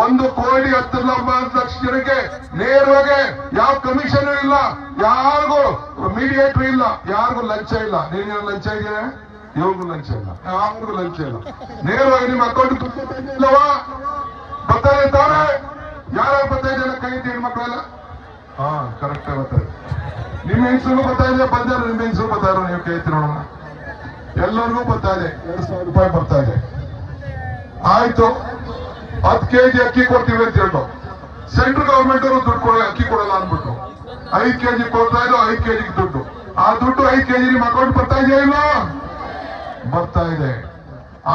ಒಂದು ಕೋಟಿ ಹತ್ತು ಲಕ್ಷ ಜನಕ್ಕೆ ನೇರವಾಗಿ ಯಾವ ಕಮಿಷನ್ ಇಲ್ಲ, ಯಾರಿಗೂ ಮೀಡಿಯೇಟರ್ ಇಲ್ಲ, ಯಾರಿಗೂ ಲಂಚ ಇಲ್ಲ. ನೀನೇನು ಲಂಚ ಇದೆಯಾ ಇವ್ರಿಗೂ ಲಂಚ ಇಲ್ಲ. ಯಾರಿಗೂ ಲಂಚ ಇಲ್ಲ. ನೇರವಾಗಿ ನಿಮ್ಮ ಅಕೌಂಟ್ ಇಲ್ಲವಾ? ಬರ್ತಾ ಯಾರ ಬರ್ತಾ ಇದೆ ಕೈ ಹೆಣ್ಮಕ್ಳೆಲ್ಲ ಹಾ ಕರೆಕ್ಟ್ ಇದೆ ನಿಮ್ಮ ಹೆಂಗಸರು ಬರ್ತಾ ಇದೆ? ಬಂದರು ನಿಮ್ಮ ಹೆಂಗಸರು ಬರ್ತಾ ಇರೋ ನೀವು ಕೈ ನೋಡೋಣ ಎಲ್ಲರಿಗೂ ಬರ್ತಾ ಇದೆ. ಎರಡ್ ಸಾವಿರ ರೂಪಾಯಿ ಬರ್ತಾ ಇದೆ. ಆಯ್ತು. ಹತ್ತು ಕೆಜಿ ಅಕ್ಕಿ ಕೊಡ್ತೀವಿ ಅಂತ ಹೇಳು ಸೆಂಟ್ರಲ್ ಗವರ್ಮೆಂಟ್ ಅವರು ದುಡ್ಡು ಕೊಡಲ್ಲ, ಅಕ್ಕಿ ಕೊಡಲ್ಲ ಅಂದ್ಬಿಟ್ಟು. ಐದ್ ಕೆಜಿ ಕೊಡ್ತಾ ಇದ್ರು, ಐದ್ ಕೆಜಿಗೆ ದುಡ್ಡು. ಆ ದುಡ್ಡು ಐದ್ ಕೆಜಿ ನಿಮ್ಮ ಅಕೌಂಟ್ ಬರ್ತಾ ಇದೆಯಾ ಇಲ್ಲ ಬರ್ತಾ ಇದೆ.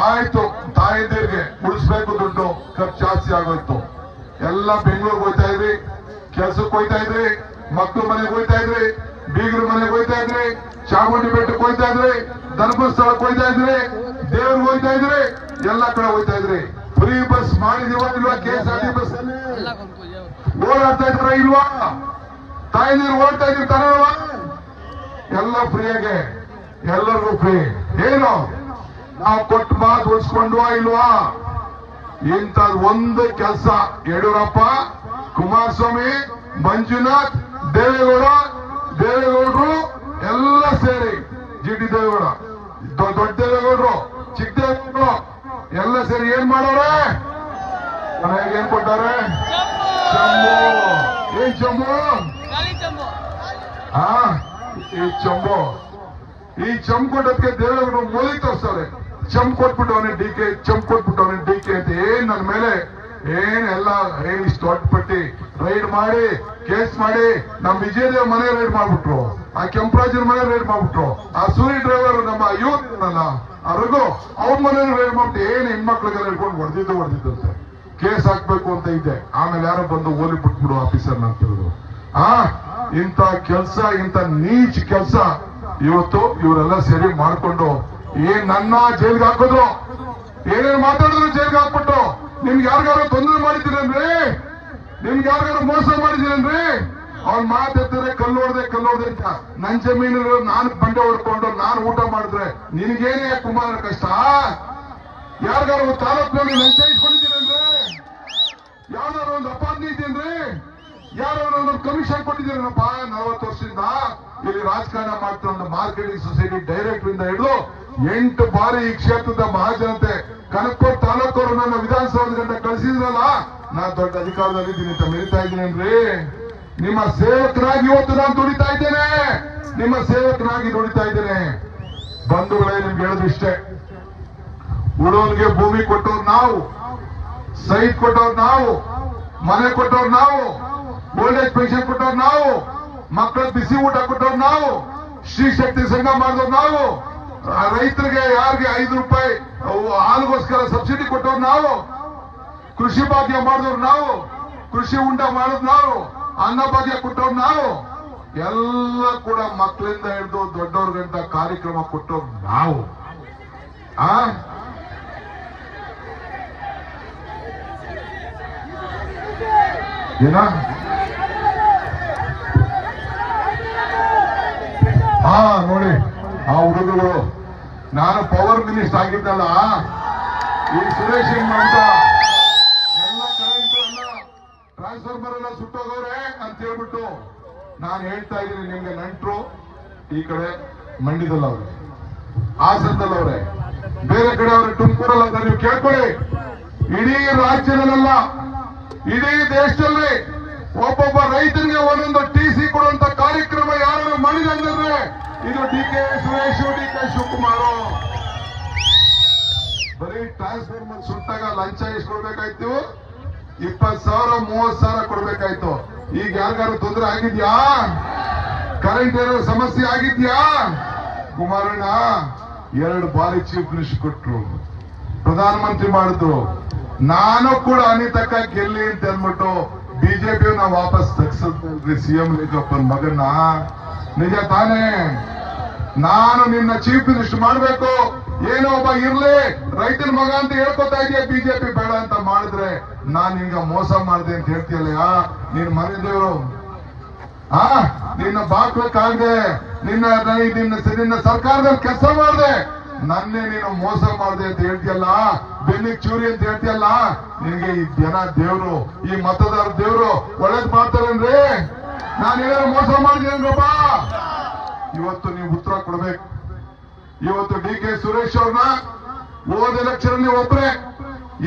ಆಯ್ತು. ತಾಯಂದಿರಿಗೆ ಉಳಿಸ್ಬೇಕು ದುಡ್ಡು. ಖರ್ಚು ಜಾಸ್ತಿ ಆಗೋಯ್ತು. ಎಲ್ಲ ಬೆಂಗಳೂರಿಗೆ ಹೋಗ್ತಾ ಇದ್ರಿ. ಕೆಲ್ಸಕ್ಕೆ ಹೋಯ್ತಾ ಇದ್ರಿ, ಮಕ್ಕಳು ಮನೆಗೆ ಹೋಯ್ತಾ ಇದ್ರಿ, ಬೀಗರ ಮನೆಗೆ ಹೋಯ್ತಾ ಇದ್ರಿ, ಚಾಮುಂಡಿ ಬೆಟ್ಟಕ್ಕೆ ಹೋಯ್ತಾ ಇದ್ರಿ, ಧರ್ಮಸ್ಥಳಕ್ಕೆ ಹೋಯ್ತಾ ಇದ್ರಿ ದೇವ್ರಿಗೆ ಹೋಯ್ತಾ ಇದ್ರಿ, ಎಲ್ಲ ಕಡೆ ಹೋಯ್ತಾ ಇದ್ರಿ. ಫ್ರೀ ಬಸ್ ಮಾಡಿದೀವ ಇಲ್ವಾ K S R T bus ಓಡಾಡ್ತಾ ಇದ್ರ ಇಲ್ವಾ? ತಾಯಿನೀರು ಓಡ್ತಾ ಇದ್ರಿ ತರಲ್ವಾ ಎಲ್ಲ ಫ್ರೀಯಾಗೆ ಎಲ್ಲರಿಗೂ ಫ್ರೀ ಏನು? ನಾವು ಕೊಟ್ಟು ಮಾತು ಉಳಿಸ್ಕೊಂಡ್ವಾ ಇಲ್ವಾ? ಇಂಥದ್ ಒಂದು ಕೆಲಸ. ಯಡಿಯೂರಪ್ಪ ಕುಮಾರಸ್ವಾಮಿ, ಮಂಜುನಾಥ್, ದೇವೇಗೌಡ, ದೇವೇಗೌಡರು ಎಲ್ಲ ಸೇರಿ ಜಿ ಟಿ ದೇವೇಗೌಡ ದೊಡ್ಡ ದೇವೇಗೌಡರು, ಚಿಕ್ಕ ದೇವೇಗೌಡರು ಎಲ್ಲ ಸೇರಿ ಏನ್ ಮಾಡೋರೆ? ಮನೆಗೆ ಏನ್ ಕೊಟ್ಟಾರೆ? ಚಂಬು. ಏನ್ ಚಂಬು? ಹಾ ಈ ಚಂಬು. ಈ ಚಂಪ್ ಕೊಟ್ಟದಕ್ಕೆ ದೇವೇಗೌಡರು ಮೋದಿ ತೋರಿಸ್ತಾರೆ. ಚಂಪ್ ಕೊಟ್ಬಿಟ್ಟವನೆ ಡಿ ಕೆ ಚಂಪ್ ಕೊಟ್ಬಿಟ್ಟವನೆ ಡಿ ಕೆ ಅಂತ ಏನ್ ನನ್ನ ಮೇಲೆ ಏನ್ ಎಲ್ಲ ಏನ್ ಇಷ್ಟು ದೊಡ್ಡ ಪಟ್ಟಿ ರೈಡ್ ಮಾಡಿ, ಕೇಸ್ ಮಾಡಿ, ನಮ್ ವಿಜಯದೇವ್ ಮನೆ ರೈಡ್ ಮಾಡ್ಬಿಟ್ರು. ಆ ಕೆಂಪರಾಜನ ಮನೆ ರೈಡ್ ಮಾಡ್ಬಿಟ್ರು. ಆ ಸೂರಿ ಡ್ರೈವರ್ ನಮ್ಮ ಯೂತ್ ಅರಗು ಅವ್ರ ಮನೆ ರೈಡ್ ಮಾಡ್ಬಿಟ್ಟು ಏನ್ ಹೆಣ್ಮಕ್ಳಿಗೆಲ್ಲ ಹಿಡ್ಕೊಂಡು ಹೊಡೆದಿದ್ದು ಹೊಡೆದಿದ್ದಂತೆ ಕೇಸ್ ಹಾಕ್ಬೇಕು ಅಂತ ಇದ್ದೆ. ಆಮೇಲೆ ಯಾರೋ ಬಂದು ಓಲಿ ಬಿಟ್ಬಿಡು ಆಫೀಸರ್ ಅಂತ ಆ, ಇಂಥ ಕೆಲ್ಸ, ಇಂಥ ನೀಚ್ ಕೆಲ್ಸ ಇವತ್ತು ಇವರೆಲ್ಲ ಸರಿ ಮಾಡ್ಕೊಂಡು ಏನ್ ನನ್ನ ಜೈಲ್ಗೆ ಹಾಕಿದ್ರು? ಏನೇನು ಮಾತಾಡಿದ್ರು ಜೈಲ್ಗೆ ಹಾಕ್ಬಿಟ್ಟು ನಿಮ್ಗೆ ಯಾರಿಗಾರು ತೊಂದರೆ ಮಾಡಿದ್ದೀರೇನ್ರಿ ನಿಮ್ಗೆ ಯಾರಿಗಾರು ಮೋಸ ಮಾಡಿದ್ದೀರೇನ್ರಿ? ಅವ್ನ್ ಕಲ್ಲು ಹೊಡೆದೆ ಕಲ್ಲು ಅಂತ. ನನ್ ಜಮೀನು ನಾನು ಬಂಡೆ ಹೊಡ್ಕೊಂಡು ನಾನು ಊಟ ಮಾಡಿದ್ರೆ ನಿನ್ಗೇನೆ ಕುಮಾರ ಕಷ್ಟ? ಯಾರಿಗಾರು ತಾಲೂಕಿನಲ್ಲಿ ಲಂಚ ಇಟ್ಕೊಂಡಿದ್ದೀನಿ ಯಾವ್ದಾರು ಒಂದು ಅಪಾರ್ಟ್ಮೆಂಟ್ ಇದೆಯೇನ್ರಿ? ಯಾರೋ ಒಂದು ಕಮಿಷನ್ ಕೊಟ್ಟಿದ್ದೀರಪ್ಪ ನಲವತ್ತು ವರ್ಷದಿಂದ? ಇಲ್ಲಿ ರಾಜಕಾರಣ ಮಾಡ್ತಾ ಒಂದು ಮಾರ್ಕೆಟಿಂಗ್ ಸೊಸೈಟಿ ಡೈರೆಕ್ಟರ್ ಇಂದ ಹಿಡಿದು ಎಂಟು ಬಾರಿ ಈ ಕ್ಷೇತ್ರದ ಮಹಾಜನತೆ, ಕನಕಪುರ ತಾಲೂಕವರು ನನ್ನ ವಿಧಾನಸೌಧದಿಂದ ಕಳಿಸಿದ್ರಲ್ಲ ನಾ ದೊಡ್ಡ ಅಧಿಕಾರದಲ್ಲಿದ್ದೀನಿ ಅಂತ ಮೆರಿತಾ ಇದ್ದೀನೇನ್ರಿ ನಿಮ್ಮ ಸೇವಕನಾಗಿ ಇವತ್ತು ನಾನು ದುಡಿತಾ ಇದ್ದೇನೆ. ನಿಮ್ಮ ಸೇವಕನಾಗಿ ದುಡಿತಾ ಇದ್ದೇನೆ. ಬಂಧುಗಳೇ, ನಿಮ್ಗೆ ಹೇಳೋದು ಇಷ್ಟೇ. ಉಳೋನ್ಗೆ ಭೂಮಿ ಕೊಟ್ಟವ್ರು ನಾವು. ಸೈಟ್ ಕೊಟ್ಟವ್ರು ನಾವು. ಮನೆ ಕೊಟ್ಟವ್ರು ನಾವು. ಓಲ್ಡ್ ಏಜ್ ಪೆನ್ಷನ್ ಕೊಟ್ಟವ್ರು ನಾವು. ಮಕ್ಕಳ ಬಿಸಿ ಊಟ ಕೊಟ್ಟವ್ರು ನಾವು. ಶ್ರೀ ಶಕ್ತಿ ಸಂಘ ಮಾಡಿದವ್ರು ನಾವು. ರೈತರಿಗೆ ಯಾರಿಗೆ ಐದು ರೂಪಾಯಿ ಹಾಲಿಗೋಸ್ಕರ ಸಬ್ಸಿಡಿ ಕೊಟ್ಟವ್ರು ನಾವು. ಕೃಷಿ ಭಾಗ್ಯ ಮಾಡಿದ್ರು ನಾವು, ಕೃಷಿ ಉಂಡ ಮಾಡಿದ್ ನಾವು, ಅನ್ನ ಭಾಗ್ಯ ಕೊಟ್ಟವ್ರು ನಾವು. ಎಲ್ಲ ಕೂಡ ಮಕ್ಕಳಿಂದ ಹಿಡಿದು ದೊಡ್ಡವ್ರ ಗಂಟ ಕಾರ್ಯಕ್ರಮ ಕೊಟ್ಟವ್ರು ನಾವು. ಆ? ಏನ? ಹಾ ನೋಡಿ, ಆ ಹುಡುಗರು. ನಾನು ಪವರ್ ಮಿನಿಸ್ಟರ್ ಆಗಿದ್ದಲ್ಲ. ಈ ಸುರೇಶ್ ಅಂತ ಟ್ರಾನ್ಸ್ಫಾರ್ಮರ್ ಎಲ್ಲ ಸುಟ್ಟೋಗವ್ರೆ ಅಂತ ಹೇಳ್ಬಿಟ್ಟು ನಾನು ಹೇಳ್ತಾ ಇದ್ದೀನಿ ನಿಮ್ಗೆ ನಂಟ್ರು ಈ ಕಡೆ ಮಂಡ್ಯದಲ್ಲವ್ರೆ, ಹಾಸನದಲ್ಲವ್ರೆ, ಬೇರೆ ಕಡೆ ಅವ್ರೆ ತುಮಕೂರಲ್ಲ ನೀವು ಕೇಳ್ಕೊಳ್ಳಿ. ಇಡೀ ರಾಜ್ಯದಲ್ಲೆಲ್ಲ, ಇಡೀ ದೇಶದಲ್ಲಿ ಒಬ್ಬೊಬ್ಬ ರೈತರಿಗೆ ಒಂದೊಂದು ಟಿ ಸಿ ಕೊಡುವಂತ ಕಾರ್ಯಕ್ರಮ ಯಾರು ಮಾಡಿದಂದ್ರೆ ಇದು D K Suresh, D K Shivakumar. ಬರೀ ಟ್ರಾನ್ಸ್ಫಾರ್ಮರ್ ಸುಟ್ಟಾಗ ಲಂಚ ಇಸ್ಕೊಳ್ಬೇಕಾಯ್ತು ಇಪ್ಪತ್ ಸಾವಿರ ಮೂವತ್ ಸಾವಿರ ಕೊಡ್ಬೇಕಾಯ್ತು. ಈಗ ಯಾರಿಗಾರು ತೊಂದರೆ ಆಗಿದ್ಯಾ? ಕರೆಂಟ್ ಏನಾದ್ರು ಸಮಸ್ಯೆ ಆಗಿದ್ಯಾ? ಕುಮಾರಣ್ಣ, ಎರಡು ಬಾರಿ ಚೀಫ್ ಮಿನಿಸ್ಟರ್ ಕೊಟ್ರು. ಪ್ರಧಾನಮಂತ್ರಿ ಮಾಡಿದ್ರು. ನಾನು ಕೂಡ ಅನಿತಕ್ಕ ಗೆಲ್ಲಿ ಅಂತ ಅಂದ್ಬಿಟ್ಟು ಬಿಜೆಪಿ ವಾಪಸ್ ತಗ್ಸಿದ್ರಿ ಸಿಎಂ ಲಿಂಗಪ್ಪನ ಮಗನ್ನ. ನಿಜ ತಾನೇ? ನಾನು ನಿನ್ನ ಚೀಫ್ ಮಿನಿಸ್ಟರ್ ಮಾಡ್ಬೇಕು. ಏನೋ ಒಬ್ಬ ಇರ್ಲಿ, ರೈತನ ಮಗ ಅಂತ ಹೇಳ್ಕೊತಾ ಇದೆಯಾ? ಬಿಜೆಪಿ ಬೇಡ ಅಂತ ಮಾಡಿದ್ರೆ ನಾನ್ ಈಗ ಮೋಸ ಮಾಡಿದೆ ಅಂತ ಹೇಳ್ತೀಯಲ್ಲ ನೀನ್ ಮನೆ ಆ, ನಿನ್ನ ಬಾಕ್ಲಕ್ಕಾಗದೆ ನಿನ್ನ ನಿನ್ನ ನಿನ್ನ ಸರ್ಕಾರದಲ್ಲಿ ಕೆಲಸ ಮಾಡಿದೆ. ನನ್ನೇ ನೀನು ಮೋಸ ಮಾಡಿದೆ ಅಂತ ಹೇಳ್ತಿಯಲ್ಲ? ಬೆನ್ನಿಗೆ ಚೂರಿ ಅಂತ ಹೇಳ್ತಿಯಲ್ಲ? ನಿನಗೆ ಈ ಜನ ದೇವ್ರು, ಈ ಮತದಾರ ದೇವ್ರು ಒಳ್ಳೇದ್ ಮಾಡ್ತಾರೇನ್ರಿ? ನಾನು ಏನಾದ್ರು ಮೋಸ ಮಾಡಿದೇನ್ರಪ್ಪ ಇವತ್ತು ನೀವು ಉತ್ತರ ಕೊಡ್ಬೇಕು. ಇವತ್ತು ಡಿ ಕೆ ಸುರೇಶ್ ಅವ್ರನ್ನ ಓದ ಎಲೆಕ್ಷನ್ ನೀವು ಒಬ್ರೆ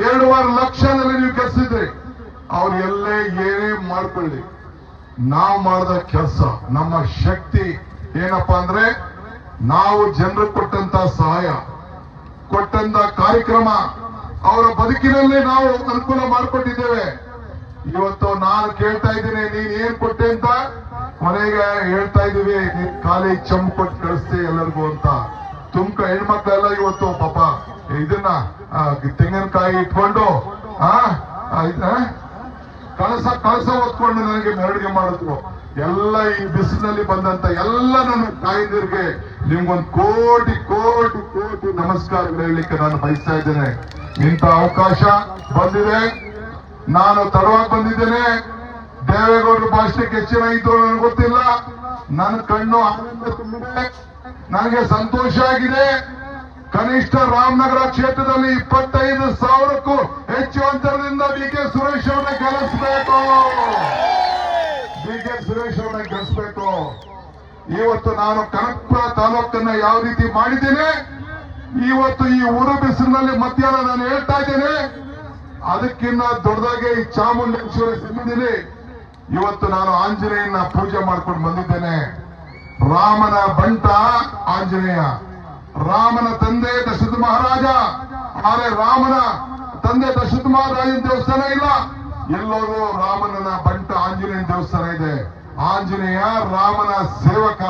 ಎರಡೂವರೆ ಲಕ್ಷದಲ್ಲಿ ನೀವು ಕೆಲಸಿದ್ರಿ ಅವ್ರು ಎಲ್ಲೇ ಏನೇ ಮಾಡ್ಕೊಳ್ಳಿ. ನಾವು ಮಾಡಿದ ಕೆಲಸ, ನಮ್ಮ ಶಕ್ತಿ ಏನಪ್ಪಾ ಅಂದ್ರೆ ನಾವು ಜನರು ಕೊಟ್ಟಂತ ಸಹಾಯ, ಕೊಟ್ಟಂತ ಕಾರ್ಯಕ್ರಮ, ಅವರ ಬದುಕಿನಲ್ಲಿ ನಾವು ಅನುಕೂಲ ಮಾಡಿಕೊಟ್ಟಿದ್ದೇವೆ. ಇವತ್ತು ನಾನು ಕೇಳ್ತಾ ಇದ್ದೀನಿ, ನೀನ್ ಏನ್ ಕೊಟ್ಟೆ ಅಂತ? ಕೊನೆಗೆ ಹೇಳ್ತಾ ಇದೀವಿ ನೀನ್ ಖಾಲಿ ಚಂಪ್ ಕೊಟ್ಟು ಕಳಿಸ್ತೆ ಎಲ್ಲರಿಗೂ ಅಂತ. ತುಮಕ ಹೆಣ್ಮಕ್ಳೆಲ್ಲ ಇವತ್ತು ಪಾಪ ಇದನ್ನ ತೆಂಗಿನಕಾಯಿ ಇಟ್ಕೊಂಡು, ಆ? ಕಳಸ ಕಳಸ ಹೊತ್ಕೊಂಡು ನನಗೆ ಮೆರವಣಿಗೆ ಮಾಡಿದ್ರು. ಎಲ್ಲ ಈ ಬಿಸಿಲಿನಲ್ಲಿ ಬಂದಂತ ಎಲ್ಲ ನನ್ನ ತಾಯಂದಿರಿಗೆ ನಿಮ್ಗೊಂದು ಕೋಟಿ ಕೋಟಿ ಕೋಟಿ ನಮಸ್ಕಾರಗಳು ಹೇಳಲಿಕ್ಕೆ ನಾನು ಬಯಸ್ತಾ ಇದ್ದೇನೆ. ಇಂಥ ಅವಕಾಶ ಬಂದಿದೆ. ನಾನು ತಡವಾಗಿ ಬಂದಿದ್ದೇನೆ. ದೇವೇಗೌಡರ ಭಾಷಣಕ್ಕೆ ಹೆಚ್ಚಿನ ಇದ್ರು ನನಗೆ ಗೊತ್ತಿಲ್ಲ. ನನ್ನ ಕಣ್ಣು ಆನಂದ ತುಂಬಿದೆ. ನನಗೆ ಸಂತೋಷ ಆಗಿದೆ. ಕನಿಷ್ಠ ರಾಮನಗರ ಕ್ಷೇತ್ರದಲ್ಲಿ ಇಪ್ಪತ್ತೈದು ಸಾವಿರಕ್ಕೂ ಹೆಚ್ಚು ಅಂತರದಿಂದ ಡಿ ಕೆ ಸುರೇಶ್ ಅವರನ್ನ ಗೆಲ್ಲಿಸಬೇಕು. ಡಿ ಕೆ ಸುರೇಶ್ ಅವರನ್ನ ಗೆಲ್ಲಿಸಬೇಕು. ಇವತ್ತು ನಾನು ಕನಕಪುರ ತಾಲೂಕನ್ನ ಯಾವ ರೀತಿ ಮಾಡಿದ್ದೇನೆ, ಇವತ್ತು ಈ ಊರು ಬಿಸಿಲಿನಲ್ಲಿ ಮಧ್ಯಾಹ್ನ ನಾನು ಹೇಳ್ತಾ ಇದ್ದೇನೆ ಅದಕ್ಕಿಂತ ದೊಡ್ಡದಾಗಿ ಈ ಚಾಮುಂಡೇಶ್ವರಿ ಸನ್ನಿಧಿಲಿ ಇವತ್ತು ನಾನು ಆಂಜನೇಯನ ಪೂಜೆ ಮಾಡ್ಕೊಂಡು ಬಂದಿದ್ದೇನೆ. ರಾಮನ ಬಂಟ ಆಂಜನೇಯ. ರಾಮನ ತಂದೆ ದಶರಥ ಮಹಾರಾಜ. ಆದರೆ ರಾಮನ ತಂದೆ ದಶರಥ ಮಹಾರಾಜನ ದೇವಸ್ಥಾನ ಇಲ್ಲ. ಎಲ್ಲರೂ ರಾಮನ ಬಂಟ ಆಂಜನೇಯ ದೇವಸ್ಥಾನ ಇದೆ. ಆಂಜನೇಯ ರಾಮನ ಸೇವಕ.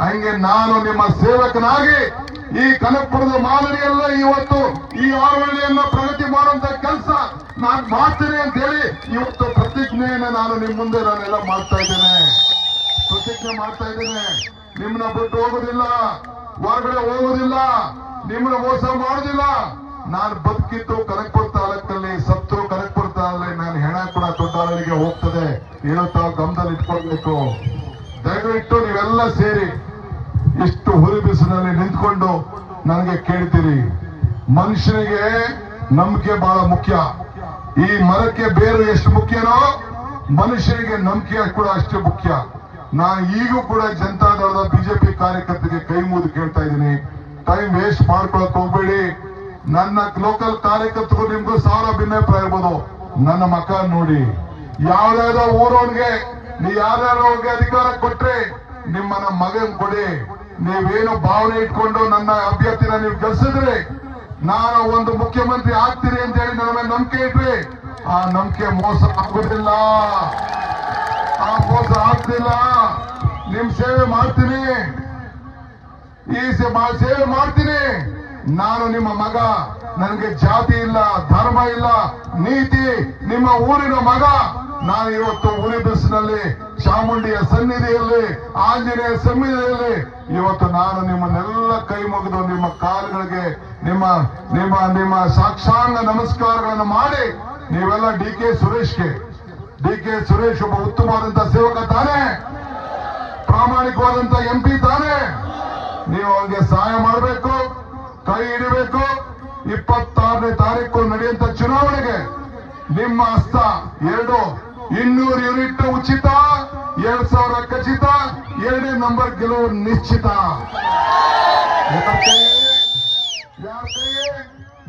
ಹಂಗೆ ನಾನು ನಿಮ್ಮ ಸೇವಕನಾಗಿ ಈ ಕನಕಪುರದ ಮಾದರಿಯಲ್ಲ ಇವತ್ತು ಈ ಆವರಣೆಯನ್ನ ಪ್ರಗತಿ ಮಾಡುವಂತ ಕೆಲಸ ನಾನು ಮಾಡ್ತೇನೆ ಅಂತ ಹೇಳಿ ಇವತ್ತು ಪ್ರತಿಜ್ಞೆಯನ್ನು ನಾನು ನಿಮ್ಮ ಮುಂದೆ ನಾನೆಲ್ಲ ಮಾಡ್ತಾ ಇದ್ದೇನೆ. ಪ್ರತಿಜ್ಞೆ ಮಾಡ್ತಾ ಇದ್ದೇನೆ. ನಿಮ್ಮನ್ನ ಬಿಟ್ಟು ಹೋಗುದಿಲ್ಲ. ಹೊರಗಡೆ ಹೋಗುದಿಲ್ಲ. ನಿಮ್ಮನ್ನ ಮೋಸ ಮಾಡುದಿಲ್ಲ. ನಾನು ಬದುಕಿದ್ದು ಕನಕಪುರ ತಾಲೂಕಲ್ಲಿ ಸತ್ತು ಕನಕಪುರ ತಾಲೂಕಲ್ಲಿ ನಾನು ಹೆಣ ಕೂಡ ದೊಡ್ಡವರಿಗೆ ಹೋಗ್ತದೆ. ತಾವು ಗಮನದಲ್ಲಿ ಇಟ್ಕೊಳ್ಬೇಕು. ದಯವಿಟ್ಟು ನೀವೆಲ್ಲ ಸೇರಿ ಇಷ್ಟು ಹುರಿ ಬಿಸಿಲಲ್ಲಿ ನಿಂತ್ಕೊಂಡು ನನಗೆ ಕೇಳ್ತೀರಿ. ಮನುಷ್ಯನಿಗೆ ನಂಬಿಕೆ ಬಹಳ ಮುಖ್ಯ. ಈ ಮರಕ್ಕೆ ಬೇರು ಎಷ್ಟು ಮುಖ್ಯನೋ ಮನುಷ್ಯನಿಗೆ ನಂಬಿಕೆ ಕೂಡ ಅಷ್ಟು ಮುಖ್ಯ. ನಾನು ಈಗೂ ಕೂಡ ಜನತಾದಳದ ಬಿಜೆಪಿ ಕಾರ್ಯಕರ್ತರಿಗೆ ಕೈ ಮುಗಿದು ಕೇಳ್ತಾ ಇದ್ದೀನಿ. ಟೈಮ್ ವೇಸ್ಟ್ ಮಾಡ್ಕೊಳಕ್ ಹೋಗ್ಬೇಡಿ. ನನ್ನ ಲೋಕಲ್ ಕಾರ್ಯಕರ್ತರು ನಿಮ್ಗೂ ಸಾವಿರ ಭಿನ್ನಾಭಿಪ್ರಾಯ ಇರ್ಬೋದು. ನನ್ನ ಮಕ್ಕ ನೋಡಿ. ಯಾವ್ದಾವ್ದೋ ಊರವನ್ಗೆ ನೀ ಯಾರ್ಯಾರವ್ರಿಗೆ ಅಧಿಕಾರ ಕೊಟ್ರೆ ನಿಮ್ಮನ್ನ ಮಗನ್ ಕೊಡಿ. ನೀವೇನು ಭಾವನೆ ಇಟ್ಕೊಂಡು ನನ್ನ ಅಭ್ಯರ್ಥಿನ ನೀವು ಗೆಲ್ಸಿದ್ರೆ ನಾನು ಒಂದು ಮುಖ್ಯಮಂತ್ರಿ ಆಗ್ತೀರಿ ಅಂತ ಹೇಳಿ ನನ್ನ ಮೇಲೆ ನಂಬಿಕೆ ಇಟ್ರಿ ಆ ನಂಬಿಕೆ ಮೋಸ ಆಗುದಿಲ್ಲ ಆ ಮೋಸ ಆಗ್ತಿಲ್ಲ. ನಿಮ್ ಸೇವೆ ಮಾಡ್ತೀನಿ. ಈ ಸೇವೆ ಮಾಡ್ತೀನಿ. ನಾನು ನಿಮ್ಮ ಮಗ. ನನಗೆ ಜಾತಿ ಇಲ್ಲ, ಧರ್ಮ ಇಲ್ಲ, ನೀತಿ. ನಿಮ್ಮ ಊರಿನ ಮಗ. ನಾನು ಇವತ್ತು ಉರಿ ಬಿಸಿನಲ್ಲಿ ಚಾಮುಂಡಿಯ ಸನ್ನಿಧಿಯಲ್ಲಿ, ಆಂಜನೇಯ ಸನ್ನಿಧಿಯಲ್ಲಿ ಇವತ್ತು ನಾನು ನಿಮ್ಮನ್ನೆಲ್ಲ ಕೈ ಮುಗಿದು ನಿಮ್ಮ ಕಾಲುಗಳಿಗೆ, ನಿಮ್ಮ ನಿಮ್ಮ ನಿಮ್ಮ ಸಾಕ್ಷಾಂಗ ನಮಸ್ಕಾರಗಳನ್ನು ಮಾಡಿ ನೀವೆಲ್ಲ ಡಿ ಕೆ ಸುರೇಶ್ಗೆ ಡಿ ಕೆ ಸುರೇಶ್ ಒಬ್ಬ ಉತ್ತಮವಾದಂತಹ ಸೇವಕ ತಾನೆ. ಪ್ರಾಮಾಣಿಕವಾದಂತ ಎಂಪಿ ತಾನೇ. ನೀವು ಅವರಿಗೆ ಸಹಾಯ ಮಾಡಬೇಕು, ಕೈ ಹಿಡಿಬೇಕು. ಇಪ್ಪತ್ತಾರನೇ ತಾರೀಕು ನಡೆಯುವಂತ ಚುನಾವಣೆಗೆ ನಿಮ್ಮ ಹಸ್ತ ಎರಡು, ಇನ್ನೂರು ಯೂನಿಟ್ ಉಚಿತ, ಎರಡ್ ಸಾವಿರ ಖಚಿತ, ಎರಡನೇ ನಂಬರ್ ಗೆಲುವು ನಿಶ್ಚಿತ.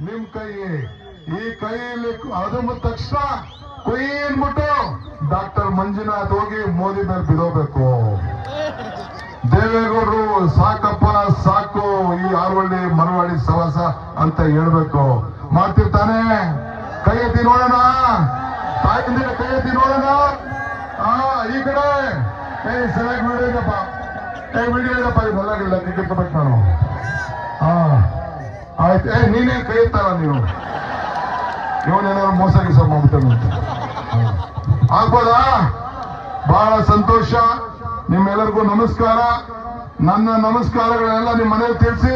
ನಿಮ್ ಕೈ ಈ ಕೈಯಲ್ಲಿ ಅದು ತಕ್ಷಣ ಕೊಯ್ ಅಂದ್ಬಿಟ್ಟು ಡಾಕ್ಟರ್ ಮಂಜುನಾಥ್ ಹೋಗಿ ಮೋದಿ ಮೇಲೆ ಬಿಡೋಬೇಕು ದೇವೇಗೌಡರು, ಸಾಕಪ್ಪ, ಸಾಕು, ಈ ಆರ್ವಳ್ಳಿ, ಮರವಾಡಿ ಸವಾಸ ಅಂತ ಹೇಳ್ಬೇಕು. ಮಾಡ್ತಿರ್ತಾನೆ? ಕೈ ಎತ್ತಿ ನೋಡೋಣ. ತಾಯಿಂದ ಕೈ ಎತ್ತಿ ನೋಡೋಣ. ಈ ಕಡೆ. ಏ, ಸರಿಯಾಗಿ ಬಿಡಿದಪ್ಪ ಏ ಬಿಡಿದಪ್ಪ ಇದೆಲ್ಲ ಟಿಕೆಟ್ ನಾನು. ಹಾ ಆಯ್ತು. ಏ ನೀನೇನ್ ಕೈ ಎತ್ತಲ್ಲ ನೀವು ಇವನೇನಾದ್ರು ಮೋಸ ಗೀಸ. ಆಗ್ಬೋದಾ? ಬಹಳ ಸಂತೋಷ. ನಿಮ್ಮೆಲ್ಲರಿಗೂ ನಮಸ್ಕಾರ. ನನ್ನ ನಮಸ್ಕಾರಗಳನ್ನೆಲ್ಲ ನಿಮ್ಮ ಮನೇಲಿ ತಿಳಿಸಿ,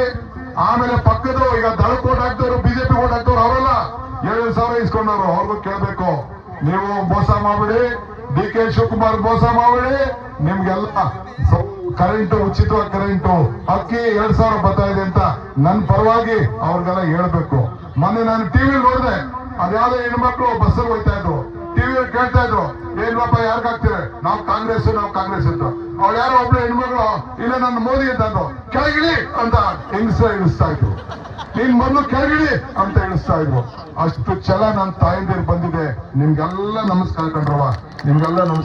ಆಮೇಲೆ ಪಕ್ಕದ ಈಗ ದಳ ಕೋಟ್ ಹಾಕ್ತವ್ರು ಬಿಜೆಪಿ ಕೋಟ್ ಹಾಕ್ತವ್ರು ಅವರೆಲ್ಲ, ಏಳು ಸಾವಿರ ಇಸ್ಕೊಂಡವ್ರು, ಅವ್ರಿಗೂ ಕೇಳಬೇಕು. ನೀವು ಮೋಸ ಮಾಡ್ಬಿಡಿ. ಡಿ ಕೆ ಶಿವಕುಮಾರ್ ಮೋಸ ಮಾಡ್ಬಿಡಿ. ನಿಮ್ಗೆಲ್ಲ ಕರೆಂಟು ಉಚಿತವಾಗಿ ಕರೆಂಟು. ಅಕ್ಕಿ ಎರಡ್ ಸಾವಿರ ಬರ್ತಾ ಇದೆ ಅಂತ ನನ್ನ ಪರವಾಗಿ ಅವ್ರಿಗೆಲ್ಲ ಹೇಳ್ಬೇಕು. ಮೊನ್ನೆ ನಾನು ಟಿವಿ ನೋಡಿದೆ. ಅದ್ಯಾವುದೋ ಹೆಣ್ಮಕ್ಳು ಬಸ್ಸಲ್ಲಿ ಹೋಗ್ತಾ ಇದ್ರು. ಟಿವಿ ಕೇಳ್ತಾ ಇದ್ರು ಏನ್ರಪ್ಪ ಯಾರ್ಗ್ ಹಾಕ್ತೀರ? ನಾವು ಕಾಂಗ್ರೆಸ್ ನಾವು ಕಾಂಗ್ರೆಸ್ ಅಂತ. ಅವ್ಳು ಯಾರೋ ಒಬ್ಳು ಹೆಣ್ಮಗಳು, ಇಲ್ಲ ನನ್ನ ಮೋದಿ ಅಂತ ಅಂದ್ರು ಕೆಳಗಿಳಿ ಅಂತ ಹೆಂಗಸ ಇಳಿಸ್ತಾ ಇದ್ರು. ನೀನ್ ಮೊದಲು ಕೆಳಗಿಳಿ ಅಂತ ಇಳಿಸ್ತಾ ಇದ್ರು. ಅಷ್ಟು ಛಲ ನನ್ನ ತಾಯಿಂದಿರು ಬಂದಿದೆ. ನಿಮ್ಗೆಲ್ಲ ನಮಸ್ಕಾರ ಕಂಡ್ರವ ನಿಮ್ಗೆಲ್ಲ ನಮಸ್ಕಾರ.